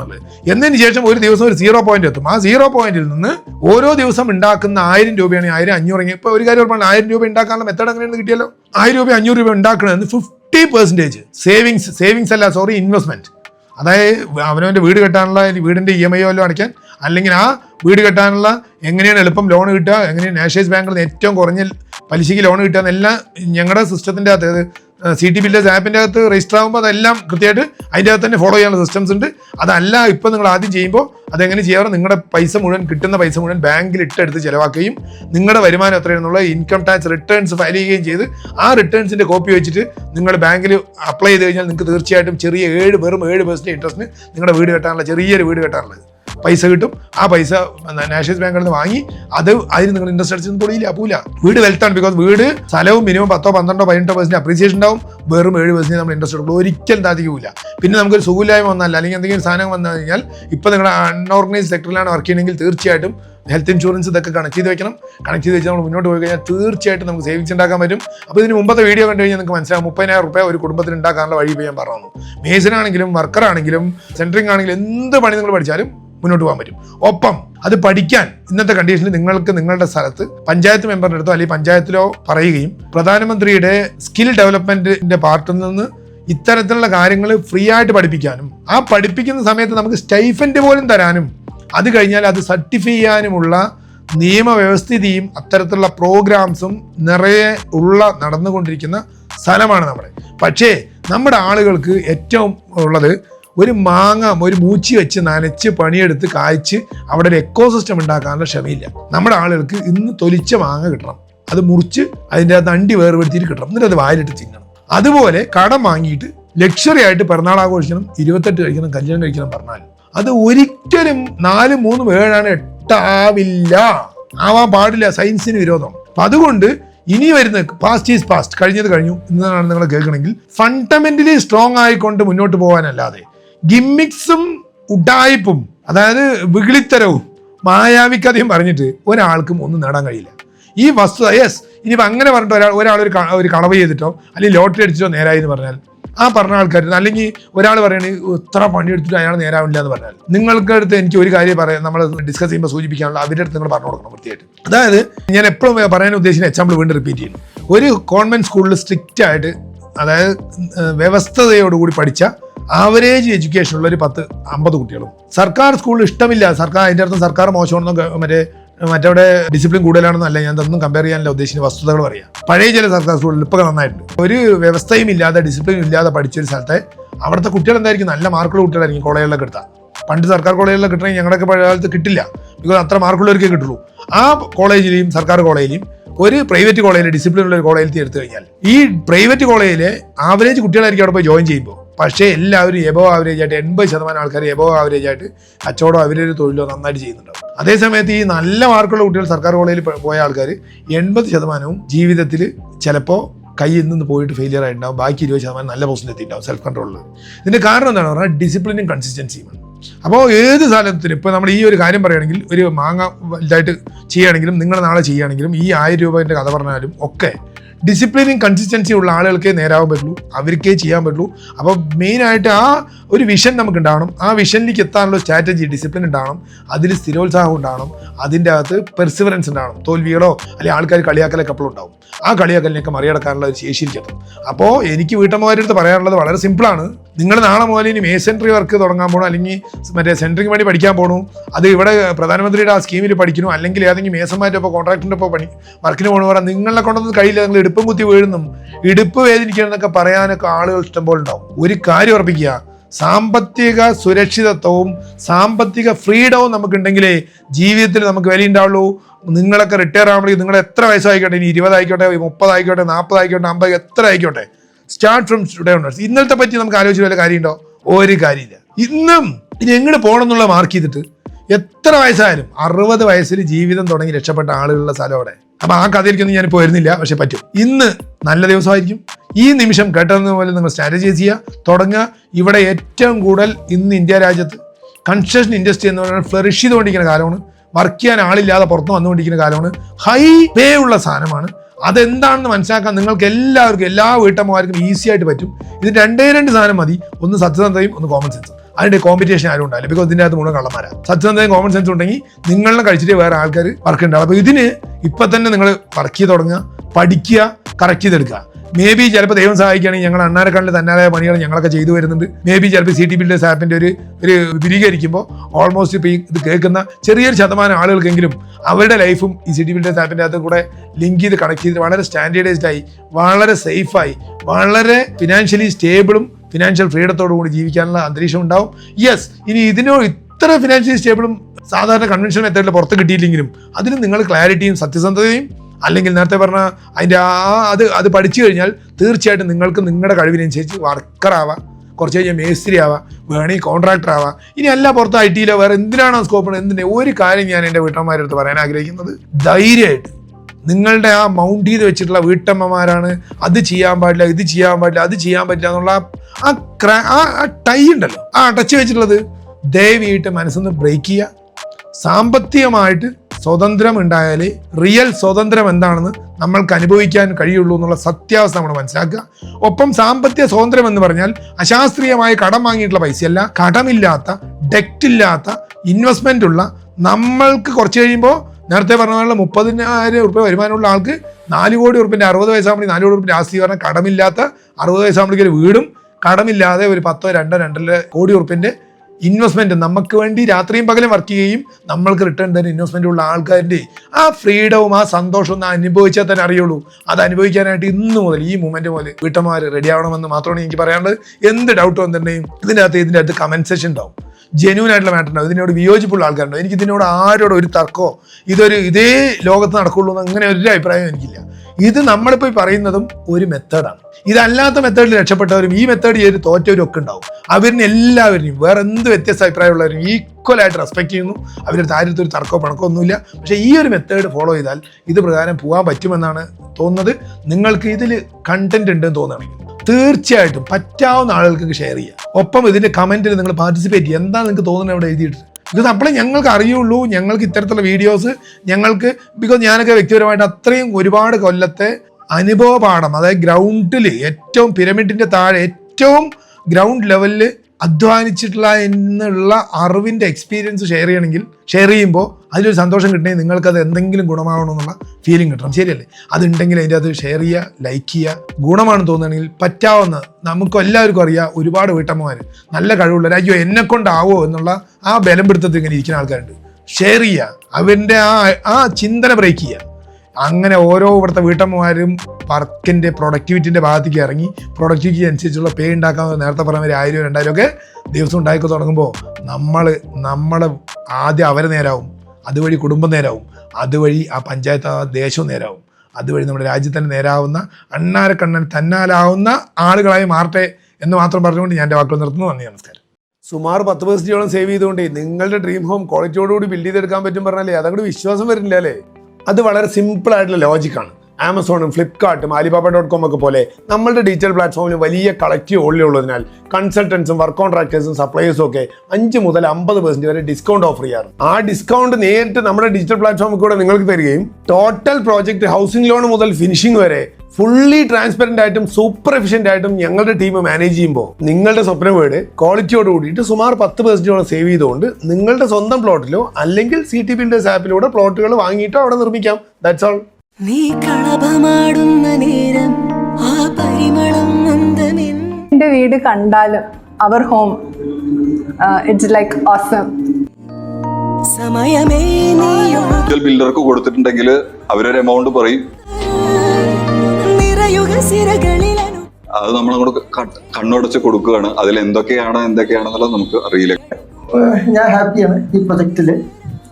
എന്നതിന് ശേഷം ഒരു ദിവസം ഒരു സീറോ പോയിന്റ് എത്തും. ആ സീറോ പോയിന്റിൽ നിന്ന് ഓരോ ദിവസം ഉണ്ടാക്കുന്ന ആയിരം രൂപയാണ് ആയിരം അഞ്ഞൂറ് ഇപ്പൊ ഒരു കാര്യം പറഞ്ഞാൽ ആയിരം രൂപ ഉണ്ടാക്കാനുള്ള മെത്തേഡ് എങ്ങനെയാണ് കിട്ടിയല്ലോ? ആയിരം രൂപ അഞ്ഞൂറ് രൂപ ഉണ്ടാക്കണമെന്ന് ഫിഫ്റ്റി പെർസെന്റേജ് സേവിങ്സ് സേവിങ്സ് അല്ല സോറി ഇൻവെസ്റ്റ്മെന്റ് അതായത് അവനവന്റെ വീട് കെട്ടാനുള്ള വീടിന്റെ ഇ എം ഐ വല്ലതും അടയ്ക്കാൻ അല്ലെങ്കിൽ ആ വീട് കെട്ടാനുള്ള എങ്ങനെയാണ് എളുപ്പം ലോൺ കിട്ടുക എങ്ങനെയാണ് നാഷണലൈസ് ബാങ്കിൽ നിന്ന് ഏറ്റവും കുറഞ്ഞ പലിശയ്ക്ക് ലോൺ കിട്ടുക എന്നെല്ലാം ഞങ്ങളുടെ സിസ്റ്റത്തിന്റെ അകത്ത് സി ടി വില്ലേജ് ആപ്പിന്റെ അകത്ത് രജിസ്റ്റർ ആകുമ്പോൾ അതെല്ലാം കൃത്യമായിട്ട് അതിന്റെ അകത്ത് തന്നെ ഫോളോ ചെയ്യാനുള്ള സിസ്റ്റംസ് ഉണ്ട്. അതല്ല ഇപ്പം നിങ്ങൾ ആദ്യം ചെയ്യുമ്പോൾ അതെങ്ങനെ ചെയ്യാറ്? നിങ്ങളുടെ പൈസ മുഴുവൻ കിട്ടുന്ന പൈസ മുഴുവൻ ബാങ്കിൽ ഇട്ടെടുത്ത് ചിലവാക്കുകയും നിങ്ങളുടെ വരുമാനം എത്രയാണെന്നുള്ള ഇൻകം ടാക്സ് റിട്ടേൺസ് ഫയൽ ചെയ്യുകയും ചെയ്ത് ആ റിട്ടേൺസിന്റെ കോപ്പി വെച്ചിട്ട് നിങ്ങൾ ബാങ്കിൽ അപ്ലൈ ചെയ്ത് കഴിഞ്ഞാൽ നിങ്ങൾക്ക് തീർച്ചയായിട്ടും ചെറിയ ഏഴ് വെറും ഏഴ് പെർസെന്റ് ഇൻട്രസ്റ്റിന് നിങ്ങളുടെ വീട് കെട്ടാനുള്ള ചെറിയൊരു വീട് കെട്ടാനുള്ളത്. പൈസ കിട്ടും. ആ പൈസ നാഷണൽ ബാങ്കിൽ നിന്ന് വാങ്ങി അത് അതിന് നിങ്ങൾ ഇൻട്രസ്റ്റ് അടിച്ചൊന്നും തൊഴിയില്ല പോല വീട് വെൽത്താണ് ബിക്കോസ് വീട് സ്ഥലവും മിനിമം പത്തോ പന്ത്രണ്ടോ പതിനെട്ടോ പെർസെന്റ് അപ്രീസിയേഷൻ ഉണ്ടാവും. വെറും ഏഴ് പെർസെന്റ് നമ്മൾ ഇൻട്രസ്റ്റ് എടുക്കുള്ളൂ ഒരിക്കലും താതിക്കൂല പിന്നെ നമുക്കൊരു സുഖമില്ലായ്മ വന്നാൽ അല്ലെങ്കിൽ എന്തെങ്കിലും സാധനം വന്നു കഴിഞ്ഞാൽ ഇപ്പം നിങ്ങൾ അൺഓർഗനൈസ് സെക്ടറിലാണ് വർക്ക് ചെയ്യണമെങ്കിൽ തീർച്ചയായിട്ടും ഹെൽത്ത് ഇൻഷുറൻസ് ഇതൊക്കെ കണക്ട് ചെയ്ത് വെക്കണം. കണക്ട് ചെയ്ത് വെച്ചാൽ നമ്മൾ മുന്നോട്ട് പോയി കഴിഞ്ഞാൽ തീർച്ചയായിട്ടും നമുക്ക് സേവിങ്സ് ഉണ്ടാക്കാൻ പറ്റും. അപ്പോൾ ഇതിന് മുമ്പത്തെ വീഡിയോ കണ്ടു കഴിഞ്ഞാൽ നിങ്ങൾക്ക് മനസ്സിലാവും. മുപ്പതിനായിരം റുപ്യ ഒരു കുടുംബത്തിൽ ഉണ്ടാക്കാനുള്ള വഴി ഞാൻ പറഞ്ഞു മേസനാണെങ്കിലും വർക്കറാണെങ്കിലും സെന്ററിംഗ് ആണെങ്കിലും എന്ത് പണി നിങ്ങൾ പഠിച്ചാലും മുന്നോട്ട് പോകാൻ പറ്റും. ഒപ്പം അത് പഠിക്കാൻ ഇന്നത്തെ കണ്ടീഷനിൽ നിങ്ങൾക്ക് നിങ്ങളുടെ സ്ഥലത്ത് പഞ്ചായത്ത് മെമ്പറിന്റെ അടുത്തോ അല്ലെങ്കിൽ പഞ്ചായത്തിലോ പറയുകയും പ്രധാനമന്ത്രിയുടെ സ്കിൽ ഡെവലപ്മെന്റിന്റെ പാർട്ടിൽ നിന്ന് ഇത്തരത്തിലുള്ള കാര്യങ്ങൾ ഫ്രീ ആയിട്ട് പഠിപ്പിക്കാനും ആ പഠിപ്പിക്കുന്ന സമയത്ത് നമുക്ക് സ്റ്റൈഫന്റ് പോലും തരാനും അത് കഴിഞ്ഞാൽ അത് സർട്ടിഫൈ ചെയ്യാനുമുള്ള നിയമവ്യവസ്ഥിതിയും അത്തരത്തിലുള്ള പ്രോഗ്രാംസും നിറയെ ഉള്ള നടന്നുകൊണ്ടിരിക്കുന്ന സ്ഥലമാണ് നമ്മുടെ. പക്ഷേ നമ്മുടെ ആളുകൾക്ക് ഏറ്റവും ഉള്ളത് ഒരു മാങ്ങ ഒരു മൂച്ചി വെച്ച് നനച്ച് പണിയെടുത്ത് കായ്ച്ച് അവിടെ ഒരു എക്കോ സിസ്റ്റം ഉണ്ടാക്കാനുള്ള ക്ഷമയില്ല. നമ്മുടെ ആളുകൾക്ക് ഇന്ന് തൊലിച്ച മാങ്ങ കിട്ടണം. അത് മുറിച്ച് അതിന്റെ അകത്ത് അണ്ടി വേർപെടുത്തിയിട്ട് കിട്ടണം. എന്നിട്ട് അത് വായിലിട്ട് തിന്നണം. അതുപോലെ കടം വാങ്ങിയിട്ട് ലക്ഷറി ആയിട്ട് പിറന്നാൾ ആഘോഷിക്കണം ഇരുപത്തെട്ട് കഴിക്കണം കല്യാണം കഴിക്കണം പറഞ്ഞാൽ. അത് ഒരിക്കലും നാല് മൂന്ന് ഏഴാണ് എട്ടാവില്ല. ആവാൻ പാടില്ല സയൻസിന് വിരോധം. അപ്പം അതുകൊണ്ട് ഇനി വരുന്ന പാസ്റ്റ് ഈസ് പാസ്റ്റ് കഴിഞ്ഞത് കഴിഞ്ഞു. എന്നാണ് നിങ്ങൾ കേൾക്കണമെങ്കിൽ ഫണ്ടമെന്റലി സ്ട്രോങ് ആയിക്കൊണ്ട് മുന്നോട്ട് പോകാനല്ലാതെ ഗിമ്മിക്സും ഉഡായിപ്പും അതായത് വികിളിത്തരവും മായാവിക്കഥയും പറഞ്ഞിട്ട് ഒരാൾക്കും ഒന്നും നേടാൻ കഴിയില്ല. ഈ വസ്തുത യെസ് ഇനിയിപ്പോൾ അങ്ങനെ പറഞ്ഞിട്ട് ഒരാൾ ഒരാൾ ഒരു ഒരു കളവ് ചെയ്തിട്ടോ അല്ലെങ്കിൽ ലോട്ടറി അടിച്ചിട്ടോ നേരായി എന്ന് പറഞ്ഞാൽ ആ പറഞ്ഞ ആൾക്കാർ അല്ലെങ്കിൽ ഒരാൾ പറയണ ഇത്ര പണിയെടുത്തിട്ട് അയാൾ നേരാവില്ല എന്ന് പറഞ്ഞാൽ നിങ്ങൾക്ക് അടുത്ത് എനിക്ക് ഒരു കാര്യം പറയാം നമ്മൾ ഡിസ്കസ് ചെയ്യുമ്പോൾ സൂചിപ്പിക്കാനുള്ള അവരുടെ അടുത്ത് നിങ്ങൾ പറഞ്ഞു കൊടുക്കണം വൃത്തിയായിട്ട്. അതായത് ഞാൻ എപ്പോഴും പറയാൻ ഉദ്ദേശിക്കുന്ന എക്സാമ്പിൾ വീണ്ടും റിപ്പീറ്റ് ചെയ്യുന്നു ഒരു കോൺവെന്റ് സ്കൂളിൽ സ്ട്രിക്റ്റ് ആയിട്ട് അതായത് വ്യവസ്ഥതയോടുകൂടി പഠിച്ച ആവറേജ് എഡ്യൂക്കേഷൻ ഉള്ള ഒരു പത്ത് അമ്പത് കുട്ടികളും. സർക്കാർ സ്കൂളിൽ ഇഷ്ടമില്ല. സർക്കാർ അതിന്റെ അർത്ഥം സർക്കാർ മോശമാണെന്നോ മറ്റേ മറ്റവിടെ ഡിസിപ്ലിൻ കൂടുതലാണെന്നല്ല ഞാൻ ഇതൊന്നും കമ്പയർ ചെയ്യാനല്ല ഉദ്ദേശിക്കുന്ന വസ്തുതകൾ പറയാം. പഴയ ചില സർക്കാർ സ്കൂളിൽ ഇപ്പോൾ നന്നായിട്ടുണ്ട്. ഒരു വ്യവസ്ഥയും ഇല്ലാതെ ഡിസിപ്ലിൻ ഇല്ലാതെ പഠിച്ചൊരു സ്ഥലത്തെ അവിടുത്തെ കുട്ടികൾ എന്തായിരിക്കും? നല്ല മാർക്കുള്ള കുട്ടികളായിരിക്കും കോളേജിലൊക്കെ എടുത്താൽ പണ്ട് സർക്കാർ കോളേജിലൊക്കെ കിട്ടണമെങ്കിൽ ഞങ്ങളൊക്കെ പഴയ കാലത്ത് കിട്ടില്ല. ബിക്കോസ് അത്ര മാർക്കുള്ളവർക്കേ കിട്ടുള്ളൂ. ആ കോളേജിലെയും സർക്കാർ കോളേജിലെയും ഒരു പ്രൈവറ്റ് കോളേജിൽ ഡിസിപ്ലിൻ ഉള്ള ഒരു കോളേജിൽ എടുത്തു കഴിഞ്ഞാൽ ഈ പ്രൈവറ്റ് കോളേജിലെ ആവറേജ് കുട്ടികളായിരിക്കും അവിടെ പോയി ജോയിൻ ചെയ്യുമ്പോൾ. പക്ഷേ എല്ലാവരും എബോ ആവറേജ് ആയിട്ട് എൺപത് ശതമാനം ആൾക്കാർ എബോ ആവറേജ് ആയിട്ട് കച്ചവടം അവരൊരു തൊഴിലോ നന്നായിട്ട് ചെയ്യുന്നുണ്ടാവും. അതേസമയത്ത് ഈ നല്ല മാർക്കുള്ള കുട്ടികൾ സർക്കാർ കോളേജിൽ പോയ ആൾക്കാർ എൺപത് ശതമാനവും ജീവിതത്തിൽ ചിലപ്പോൾ കയ്യിൽ നിന്ന് പോയിട്ട് ഫെയിലിയർ ആയിട്ടുണ്ടാവും. ബാക്കി ഇരുപത് ശതമാനം നല്ല പൊസിഷൻ എത്തിയിട്ടുണ്ടാവും സെൽഫ് കൺട്രോളിൽ ഇതിന്റെ കാരണം എന്താണ്? പറഞ്ഞാൽ ഡിസിപ്ലിനും കൺസിസ്റ്റൻസിയുമാണ് അപ്പോൾ ഏത് സ്ഥലത്തിനും ഇപ്പോൾ നമ്മൾ ഈ ഒരു കാര്യം പറയുകയാണെങ്കിൽ ഒരു മാങ്ങ വലുതായിട്ട് ചെയ്യുകയാണെങ്കിലും നിങ്ങൾ നാളെ ചെയ്യുകയാണെങ്കിലും ഈ ആയിരം രൂപേന്റെ കഥ പറഞ്ഞാലും ഒക്കെ ഡിസിപ്ലിനും കൺസിസ്റ്റൻസി ഉള്ള ആളുകൾക്കേ നേരാവാൻ പറ്റുള്ളൂ. അവർക്കേ ചെയ്യാൻ പറ്റുള്ളൂ. അപ്പോൾ മെയിനായിട്ട് ആ ഒരു വിഷൻ നമുക്ക് ഉണ്ടാവണം. ആ വിഷനിലേക്ക് എത്താനുള്ള സ്ട്രാറ്റജി ഡിസിപ്ലിൻ ഉണ്ടാവണം. അതിൽ സ്ഥിരോത്സാഹം ഉണ്ടാവണം. അതിന്റെ അകത്ത് പെർസിവറൻസ് ഉണ്ടാവണം. തോൽവികളോ അല്ലെങ്കിൽ ആൾക്കാർ കളിയാക്കലൊക്കെ എപ്പോഴും ഉണ്ടാവും. ആ കളിയാക്കലിനൊക്കെ മറികടക്കാനുള്ള ഒരു ശേഷി എത്തും അപ്പോൾ എനിക്ക് വീട്ടമ്മമാരുടെ അടുത്ത് പറയാനുള്ളത് വളരെ സിമ്പിളാണ് നിങ്ങൾ നാളെ മുതൽ ഇനി മേസൻട്രി വർക്ക് തുടങ്ങാൻ പോകണം അല്ലെങ്കിൽ മറ്റേ സെൻട്രിങ് വേണ്ടി പഠിക്കാൻ പോകണു അത് ഇവിടെ പ്രധാനമന്ത്രിയുടെ ആ സ്കീമിൽ പഠിക്കണം അല്ലെങ്കിൽ ഏതെങ്കിലും മേസന്മാരുടെ ഇപ്പോൾ കോൺട്രാക്ടറിന്റെ ഇപ്പോൾ പണി വർക്കിന് പോകണമെന്ന് പറഞ്ഞാൽ നിങ്ങളെ കൊണ്ടൊന്നും കഴിയില്ല. നിങ്ങൾ ഇടുപ്പം കുത്തി വീഴുന്നും ഇടുപ്പ് വേദനിക്കണം എന്നൊക്കെ പറയാനൊക്കെ ആളുകൾ ഇഷ്ടംപോലെ ഉണ്ടാവും. ഒരു കാര്യം ഉറപ്പിക്കുക. സാമ്പത്തിക സുരക്ഷിതത്വവും സാമ്പത്തിക ഫ്രീഡവും നമുക്കുണ്ടെങ്കിലേ ജീവിതത്തിൽ നമുക്ക് വില ഉണ്ടാവുള്ളൂ നിങ്ങളൊക്കെ റിട്ടയർ ആകുമ്പോഴേക്കും നിങ്ങൾ എത്ര വയസ്സായിക്കോട്ടെ? ഇനി ഇരുപതായിക്കോട്ടെ? മുപ്പതായിക്കോട്ടെ? നാൽപ്പതായിക്കോട്ടെ അമ്പത് എത്ര ആയിക്കോട്ടെ? സ്റ്റാർട്ട് ഫ്രം ടുഡേ ഉണ്ട് ഇന്നത്തെ പറ്റി നമുക്ക് ആലോചിച്ച് വല്ല കാര്യമുണ്ടോ? ഒരു കാര്യമില്ല. ഇന്നും ഇനി എങ്ങനെ പോകണം എന്നുള്ള മാർക്ക് ചെയ്തിട്ട് എത്ര വയസ്സായാലും അറുപത് വയസ്സിൽ ജീവിതം തുടങ്ങി രക്ഷപ്പെട്ട ആളുകളുടെ സ്ഥലം അവിടെ. അപ്പൊ ആ കഥയിലേക്കൊന്നും ഞാനിപ്പോൾ വരുന്നില്ല പക്ഷെ പറ്റും. ഇന്ന് നല്ല ദിവസമായിരിക്കും. ഈ നിമിഷം കേട്ടതെന്ന് പോലെ നിങ്ങൾ സ്ട്രാറ്റജൈസ് ചെയ്യുക തുടങ്ങുക. ഇവിടെ ഏറ്റവും കൂടുതൽ ഇന്ന് ഇന്ത്യ രാജ്യത്ത് കൺസ്ട്രക്ഷൻ ഇൻഡസ്ട്രി എന്ന് പറയുന്നത് ഫ്ലറിഷ് ചെയ്തുകൊണ്ടിരിക്കുന്ന കാലമാണ്. വർക്ക് ചെയ്യാൻ ആളില്ലാതെ പുറത്ത് വന്നുകൊണ്ടിരിക്കുന്ന കാലമാണ്. ഹൈ പേ ഉള്ള സാധനമാണ്. അതെന്താണെന്ന് മനസ്സിലാക്കാൻ നിങ്ങൾക്ക് എല്ലാവർക്കും എല്ലാ വീട്ടമ്മമാർക്കും ഈസി ആയിട്ട് പറ്റും. ഇത് രണ്ടേ രണ്ട് സാധനം മതി. ഒന്ന് സത്യസന്ധതയും ഒന്ന് കോമൺ സെൻസും അതിന്റെ കോമ്പറ്റീഷൻ ആരും ഉണ്ടാവില്ല. ബിക്കോസ് ഇതിന്റെ അകത്ത് മുഴുവൻ കള്ളന്മാരാ. സത്യസന്ധതയും കോമൺ സെൻസ് ഉണ്ടെങ്കിൽ നിങ്ങളെ കഴിച്ചിട്ട് വേറെ ആൾക്കാർ വർക്ക് ഉണ്ടാവും അപ്പോൾ ഇതിന് ഇപ്പൊ തന്നെ നിങ്ങൾ വർക്ക് ചെയ്ത് തുടങ്ങുക പഠിക്കുക കറക്റ്റ് ചെയ്തെടുക്കുക. മേ ബി ചിലപ്പോൾ ദൈവം സഹായിക്കുകയാണെങ്കിൽ ഞങ്ങൾ അണ്ണാരക്കാളിൽ തന്നാലായ പണികൾ ഞങ്ങളൊക്കെ ചെയ്തു വരുന്നുണ്ട്. മേ ബി ചിലപ്പോൾ സി ടി ബിൽഡേഴ്സ് ആപ്പിന്റെ ഒരു ഒരു വിപുലീകരിക്കുമ്പോൾ ഓൾമോസ്റ്റ് ഇപ്പോൾ ഈ ഇത് കേൾക്കുന്ന ചെറിയൊരു ശതമാനം ആളുകൾക്കെങ്കിലും അവരുടെ ലൈഫും ഈ സി ടി ബിൽഡേഴ്സ് ആപ്പിന്റെ അകത്ത് കൂടെ ലിങ്ക് ചെയ്ത് കണക്ട് ചെയ്ത് വളരെ സ്റ്റാൻഡേർഡൈസ്ഡ് ആയി വളരെ സേഫായി വളരെ ഫിനാൻഷ്യലി സ്റ്റേബിളും ഫിനാൻഷ്യൽ ഫ്രീഡത്തോടു കൂടി ജീവിക്കാനുള്ള അന്തരീക്ഷം ഉണ്ടാവും. യെസ് ഇനി ഇതിനോ ഇത്ര ഫിനാൻഷ്യൽ സ്റ്റേബിളും സാധാരണ കൺവെൻഷൻ മെത്തേഡിൽ പുറത്ത് കിട്ടിയില്ലെങ്കിലും അതിന് നിങ്ങൾ ക്ലാരിറ്റിയും സത്യസന്ധതയും അല്ലെങ്കിൽ നേരത്തെ പറഞ്ഞ അതിന്റെ ആ അത് അത് പഠിച്ചു കഴിഞ്ഞാൽ തീർച്ചയായിട്ടും നിങ്ങൾക്ക് നിങ്ങളുടെ കഴിവിനനുസരിച്ച് വർക്കറാവാം കുറച്ച് കഴിഞ്ഞാൽ മേസ്ത്രി ആവാം വേണമെങ്കിൽ കോൺട്രാക്ടർ ആവാം. ഇനി അല്ല പുറത്ത് ഐ ടിയിലോ വേറെ എന്തിനാണോ സ്കോപ്പ് എന്തിന്റെ ഒരു കാര്യം ഞാൻ എന്റെ വീട്ടമ്മമാരെടുത്ത് പറയാൻ ആഗ്രഹിക്കുന്നത്. ധൈര്യമായിട്ട് നിങ്ങളുടെ ആ മൗണ്ട് ചെയ്ത് വെച്ചിട്ടുള്ള വീട്ടമ്മമാരാണ്. അത് ചെയ്യാൻ പാടില്ല ഇത് ചെയ്യാൻ പാടില്ല അത് ചെയ്യാൻ പറ്റില്ല എന്നുള്ള ആ- ക്രാ ആ ടൈ ഉണ്ടല്ലോ. ആ അടച്ചു വെച്ചിട്ടുള്ളത് ദയവീട്ട് മനസ്സിന്ന് ബ്രേക്ക് ചെയ്യുക. സാമ്പത്തികമായിട്ട് സ്വതന്ത്രം ഉണ്ടായാലേ റിയൽ സ്വതന്ത്രം എന്താണെന്ന് നമ്മൾക്ക് അനുഭവിക്കാൻ കഴിയുള്ളൂ എന്നുള്ള സത്യാവസ്ഥ നമ്മൾ മനസ്സിലാക്കുക. ഒപ്പം സാമ്പത്തിക സ്വാതന്ത്ര്യം എന്ന് പറഞ്ഞാൽ അശാസ്ത്രീയമായി കടം വാങ്ങിയിട്ടുള്ള പൈസയല്ല കടമില്ലാത്ത ഡെക്റ്റ് ഇല്ലാത്ത ഇൻവെസ്റ്റ്മെന്റ് ഉള്ള നമ്മൾക്ക് കുറച്ച് കഴിയുമ്പോൾ നേരത്തെ പറഞ്ഞ പോലെ മുപ്പതിനായിരം ഉറുപ്പ്യ വരുമാനമുള്ള ആൾക്ക് നാല് കോടി ഉറുപ്പിന്റെ അറുപത് വയസ്സാകുമ്പോൾ നാല് കോടി ഉറുപ്പിന്റെ ആസ്തി പറഞ്ഞാൽ കടമില്ലാത്ത അറുപത് വയസ്സാകുമ്പോഴേക്കും ഒരു വീടും കടമില്ലാതെ ഒരു പത്തോ രണ്ടോ രണ്ടര കോടി ഉറുപ്പിന്റെ ഇൻവെസ്റ്റ്മെന്റ് നമുക്ക് വേണ്ടി രാത്രിയും പകലും വർക്ക് ചെയ്യുകയും നമ്മൾക്ക് റിട്ടേൺ തരുന്ന ഇൻവെസ്റ്റ്മെന്റ് ഉള്ള ആൾക്കാരുടെ ആ ഫ്രീഡവും ആ സന്തോഷവും ഒന്ന് അനുഭവിച്ചാൽ തന്നെ അറിയുള്ളൂ. അത് അനുഭവിക്കാനായിട്ട് ഇന്ന് മുതൽ ഈ മൂമെന്റ് പോലെ വീട്ടമ്മമാർ റെഡി ആവണമെന്ന് മാത്രമാണ് എനിക്ക് പറയാനുള്ളത്. എന്ത് ഡൗട്ട് വന്നിട്ടുണ്ടെങ്കിലും ഇതിന്റെ അകത്ത് ഇതിന്റെ അടുത്ത് കമൻസേഷൻ സെഷൻ ഉണ്ടാവും. ജെന്യൂൻ ആയിട്ടുള്ള മാറ്റർ ഉണ്ടാവും. ഇതിനോട് വിയോജിപ്പുള്ള ആൾക്കാരുണ്ടാവും. എനിക്ക് ഇതിനോട് ആരോട് ഒരു തർക്കമോ ഇതൊരു ഇതേ ലോകത്ത് നടക്കുള്ളൂ എന്ന് അങ്ങനെ ഒരു അഭിപ്രായം എനിക്കില്ല. ഇത് നമ്മളിപ്പോൾ പറയുന്നതും ഒരു മെത്തേഡാണ് ഇതല്ലാത്ത മെത്തേഡിൽ രക്ഷപ്പെട്ടവരും ഈ മെത്തേഡ് ചെയ്ത് തോറ്റവരും ഒക്കെ ഉണ്ടാവും. അവരിന് എല്ലാവരെയും വേറെ എന്ത് വ്യത്യസ്ത അഭിപ്രായമുള്ളവരും ഈക്വലായിട്ട് റെസ്പെക്ട് ചെയ്യുന്നു. അവരുടെ കാര്യത്തിൽ ഒരു തർക്കമോ പണക്കോ ഒന്നുമില്ല. പക്ഷേ ഈ ഒരു മെത്തേഡ് ഫോളോ ചെയ്താൽ ഇത് പ്രകാരം പോകാൻ പറ്റുമെന്നാണ് തോന്നുന്നത്. നിങ്ങൾക്ക് ഇതിൽ കണ്ടന്റ് ഉണ്ടെന്ന് തോന്നുകയാണെങ്കിൽ. തീർച്ചയായിട്ടും പറ്റാവുന്ന ആളുകൾക്ക് ഷെയർ ചെയ്യുക ഒപ്പം ഇതിന്റെ കമന്റിൽ നിങ്ങൾ പാർട്ടിസിപ്പേറ്റ് ചെയ്യുക. എന്താ നിങ്ങൾക്ക് തോന്നുന്നത് അവിടെ എഴുതിയിട്ട്? ബിക്കോസ് അപ്പോഴേ ഞങ്ങൾക്ക് അറിയുള്ളൂ. ഞങ്ങൾക്ക് ഇത്തരത്തിലുള്ള വീഡിയോസ് ഞങ്ങൾക്ക് ബിക്കോസ് ഞാനൊക്കെ വ്യക്തിപരമായിട്ട് അത്രയും ഒരുപാട് കൊല്ലത്തെ അനുഭവ പാഠം അതായത് ഗ്രൗണ്ടിൽ ഏറ്റവും പിരമിഡിന്റെ താഴെ ഏറ്റവും ഗ്രൗണ്ട് ലെവലിൽ അധ്വാനിച്ചിട്ടുള്ള എന്നുള്ള അറിവിന്റെ എക്സ്പീരിയൻസ് ഷെയർ ചെയ്യണമെങ്കിൽ ഷെയർ ചെയ്യുമ്പോൾ അതിലൊരു സന്തോഷം കിട്ടണമെങ്കിൽ നിങ്ങൾക്കത് എന്തെങ്കിലും ഗുണമാവണമെന്നുള്ള ഫീലിംഗ് കിട്ടണം. ശരിയല്ലേ? അതുണ്ടെങ്കിൽ അതിന്റെ അത് ഷെയർ ചെയ്യുക ലൈക്ക് ചെയ്യുക. ഗുണമാണെന്ന് തോന്നുകയാണെങ്കിൽ പറ്റാവുന്ന നമുക്ക് എല്ലാവർക്കും അറിയാം ഒരുപാട് വീട്ടമ്മമാർ നല്ല കഴിവുള്ളവർ അയ്യോ എന്നെ കൊണ്ടാവോ എന്നുള്ള ആ ബലം പിടുത്തത്തിൽ ഇങ്ങനെ ഇരിക്കുന്ന ആൾക്കാരുണ്ട്. ഷെയർ ചെയ്യുക. അവന്റെ ആ ആ ചിന്തന ബ്രേക്ക് ചെയ്യുക. അങ്ങനെ ഓരോ ഇവിടുത്തെ വീട്ടമ്മമാരും വർക്കിന്റെ പ്രൊഡക്ടിവിറ്റിന്റെ ഭാഗത്തേക്ക് ഇറങ്ങി പ്രൊഡക്ടിവിറ്റി അനുസരിച്ചുള്ള പേ ഉണ്ടാക്കാൻ നേരത്തെ പറഞ്ഞ ഒരു ആയിരം രണ്ടായിരം ഒക്കെ ദിവസം ഉണ്ടാക്കി തുടങ്ങുമ്പോൾ നമ്മൾ നമ്മൾ ആദ്യം അവരെ നേരാവും. അതുവഴി കുടുംബം നേരാവും. അതുവഴി ആ പഞ്ചായത്ത് ദേശവും നേരാവും. അതുവഴി നമ്മുടെ രാജ്യത്തിന് നേരാവുന്ന അണ്ണാരക്കണ്ണൻ തന്നാലാവുന്ന ആളുകളായി മാറട്ടെ എന്ന് മാത്രം പറഞ്ഞുകൊണ്ട് ഞാൻ എന്റെ വാക്കുകൾ നിർത്തുന്നു. നന്ദി നമസ്കാരം. സുമാർ പത്ത് പെർസെന്റോളം സേവ് ചെയ്തുകൊണ്ട് നിങ്ങളുടെ ഡ്രീം ഹോം ക്വാളിറ്റിയോടുകൂടി ബിൽഡ് ചെയ്തെടുക്കാൻ പറ്റും പറഞ്ഞാലേ അതങ്ങോട്ട് വിശ്വാസം വരുന്നില്ല അല്ലേ? അത് വളരെ സിമ്പിൾ ആയിട്ടുള്ള ലോജിക്കാണ് ആമസോണും ഫ്ലിപ്കാർട്ടും ആലിബാബ ഡോട്ട് കോം ഒക്കെ പോലെ നമ്മളുടെ ഡിജിറ്റൽ പ്ലാറ്റ്ഫോമിൽ വലിയ കളക്റ്റീവ് ഓൾഡി ഉള്ളതിനാൽ കൺസൾട്ടൻസും വർക്ക് കോൺട്രാക്ടേഴ്സും സപ്ലൈസും ഒക്കെ അഞ്ച് മുതൽ അമ്പത് പെർസെന്റ് വരെ ഡിസ്കൗണ്ട് ഓഫർ ചെയ്യാറ്. ആ ഡിസ്കൗണ്ട് നേരിട്ട് നമ്മുടെ ഡിജിറ്റൽ പ്ലാറ്റ്ഫോമിൽ കൂടെ നിങ്ങൾക്ക് തരികയും ടോട്ടൽ പ്രോജക്റ്റ് ഹൗസിംഗ് ലോൺ മുതൽ ഫിനിഷിംഗ് വരെ ഫുള്ളി ട്രാൻസ്പെറന്റ് ആയിട്ടും സൂപ്പർ എഫിഷ്യന്റ് ആയിട്ടും ഞങ്ങളുടെ ടീം മാനേജ് ചെയ്യുമ്പോൾ നിങ്ങളുടെ സ്വപ്ന വീട് ക്വാളിറ്റിയോട് കൂടിയിട്ട് സുമാർ പത്ത് പെർസെന്റോളം സേവ് ചെയ്തുകൊണ്ട് നിങ്ങളുടെ സ്വന്തം പ്ലോട്ടിലോ അല്ലെങ്കിൽ സി ടി ബിൽഡേഴ്സ് ആപ്പിലൂടെ പ്ലോട്ടുകൾ വാങ്ങിയിട്ടോ അവിടെ നിർമ്മിക്കാം. ദാറ്റ്സ് ഓൾ നീ കളഭമാടുന്ന നേരം ആ പരിമളം എന്റെ വീട് കണ്ടാലും അവർ ഹോം ഇറ്റ്സ് ലൈക്ക് ഓസം സമയമേ നീയോ. ബിൽഡർക്ക് കൊടുത്തിട്ടുണ്ടെങ്കിൽ അവരൊരു എമൗണ്ട് പറയും. അത് നമ്മൾ അങ്ങോട്ട് ക- കണ്ണുടച്ച് കൊടുക്കുകയാണ്. അതിൽ എന്തൊക്കെയാണ് എന്തൊക്കെയാണെന്നുള്ളത് നമുക്ക് അറിയില്ല. ഞാൻ ഹാപ്പിയാണ് ഈ പ്രൊജക്റ്റിൽ.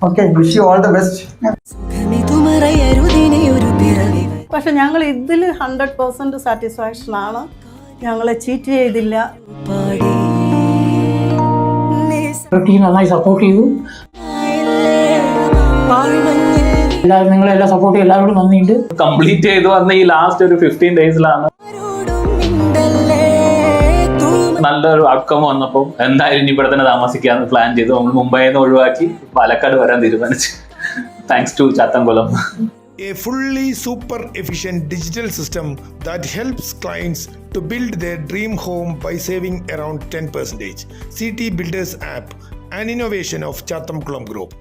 Okay wish you all the best. പക്ഷെ ഞങ്ങൾ ഇതിൽ ഹൺഡ്രഡ് പെർസെന്റ് സാറ്റിസ്ഫാക്ഷൻ ആണ്. ഞങ്ങളെ ചീറ്റ് ചെയ്തില്ല. നന്നായി സപ്പോർട്ട് ചെയ്തു. എല്ലാവരും നിങ്ങളെ എല്ലാ സപ്പോർട്ടും എല്ലാവരോടും നന്ദിയുണ്ട്. കംപ്ലീറ്റ് ചെയ്ത് വന്ന ഈ ലാസ്റ്റ് ഒരു ഫിഫ്റ്റീൻ ഡേയ്സിലാണ് നല്ലൊരു ഔട്ട്കം വന്നപ്പോൾ എന്തായാലും ഇനി ഇവിടെ തന്നെ താമസിക്കാന്ന് പ്ലാൻ ചെയ്തു. നമ്മൾ മുംബൈയിൽ നിന്ന് ഒഴിവാക്കി പാലക്കാട് വരാൻ തീരുമാനിച്ചു. Thanks to Chathankulam. A fully super efficient digital system that helps clients to build their dream home by saving around 10%. CT Builders app, an innovation of Chatham Club Group.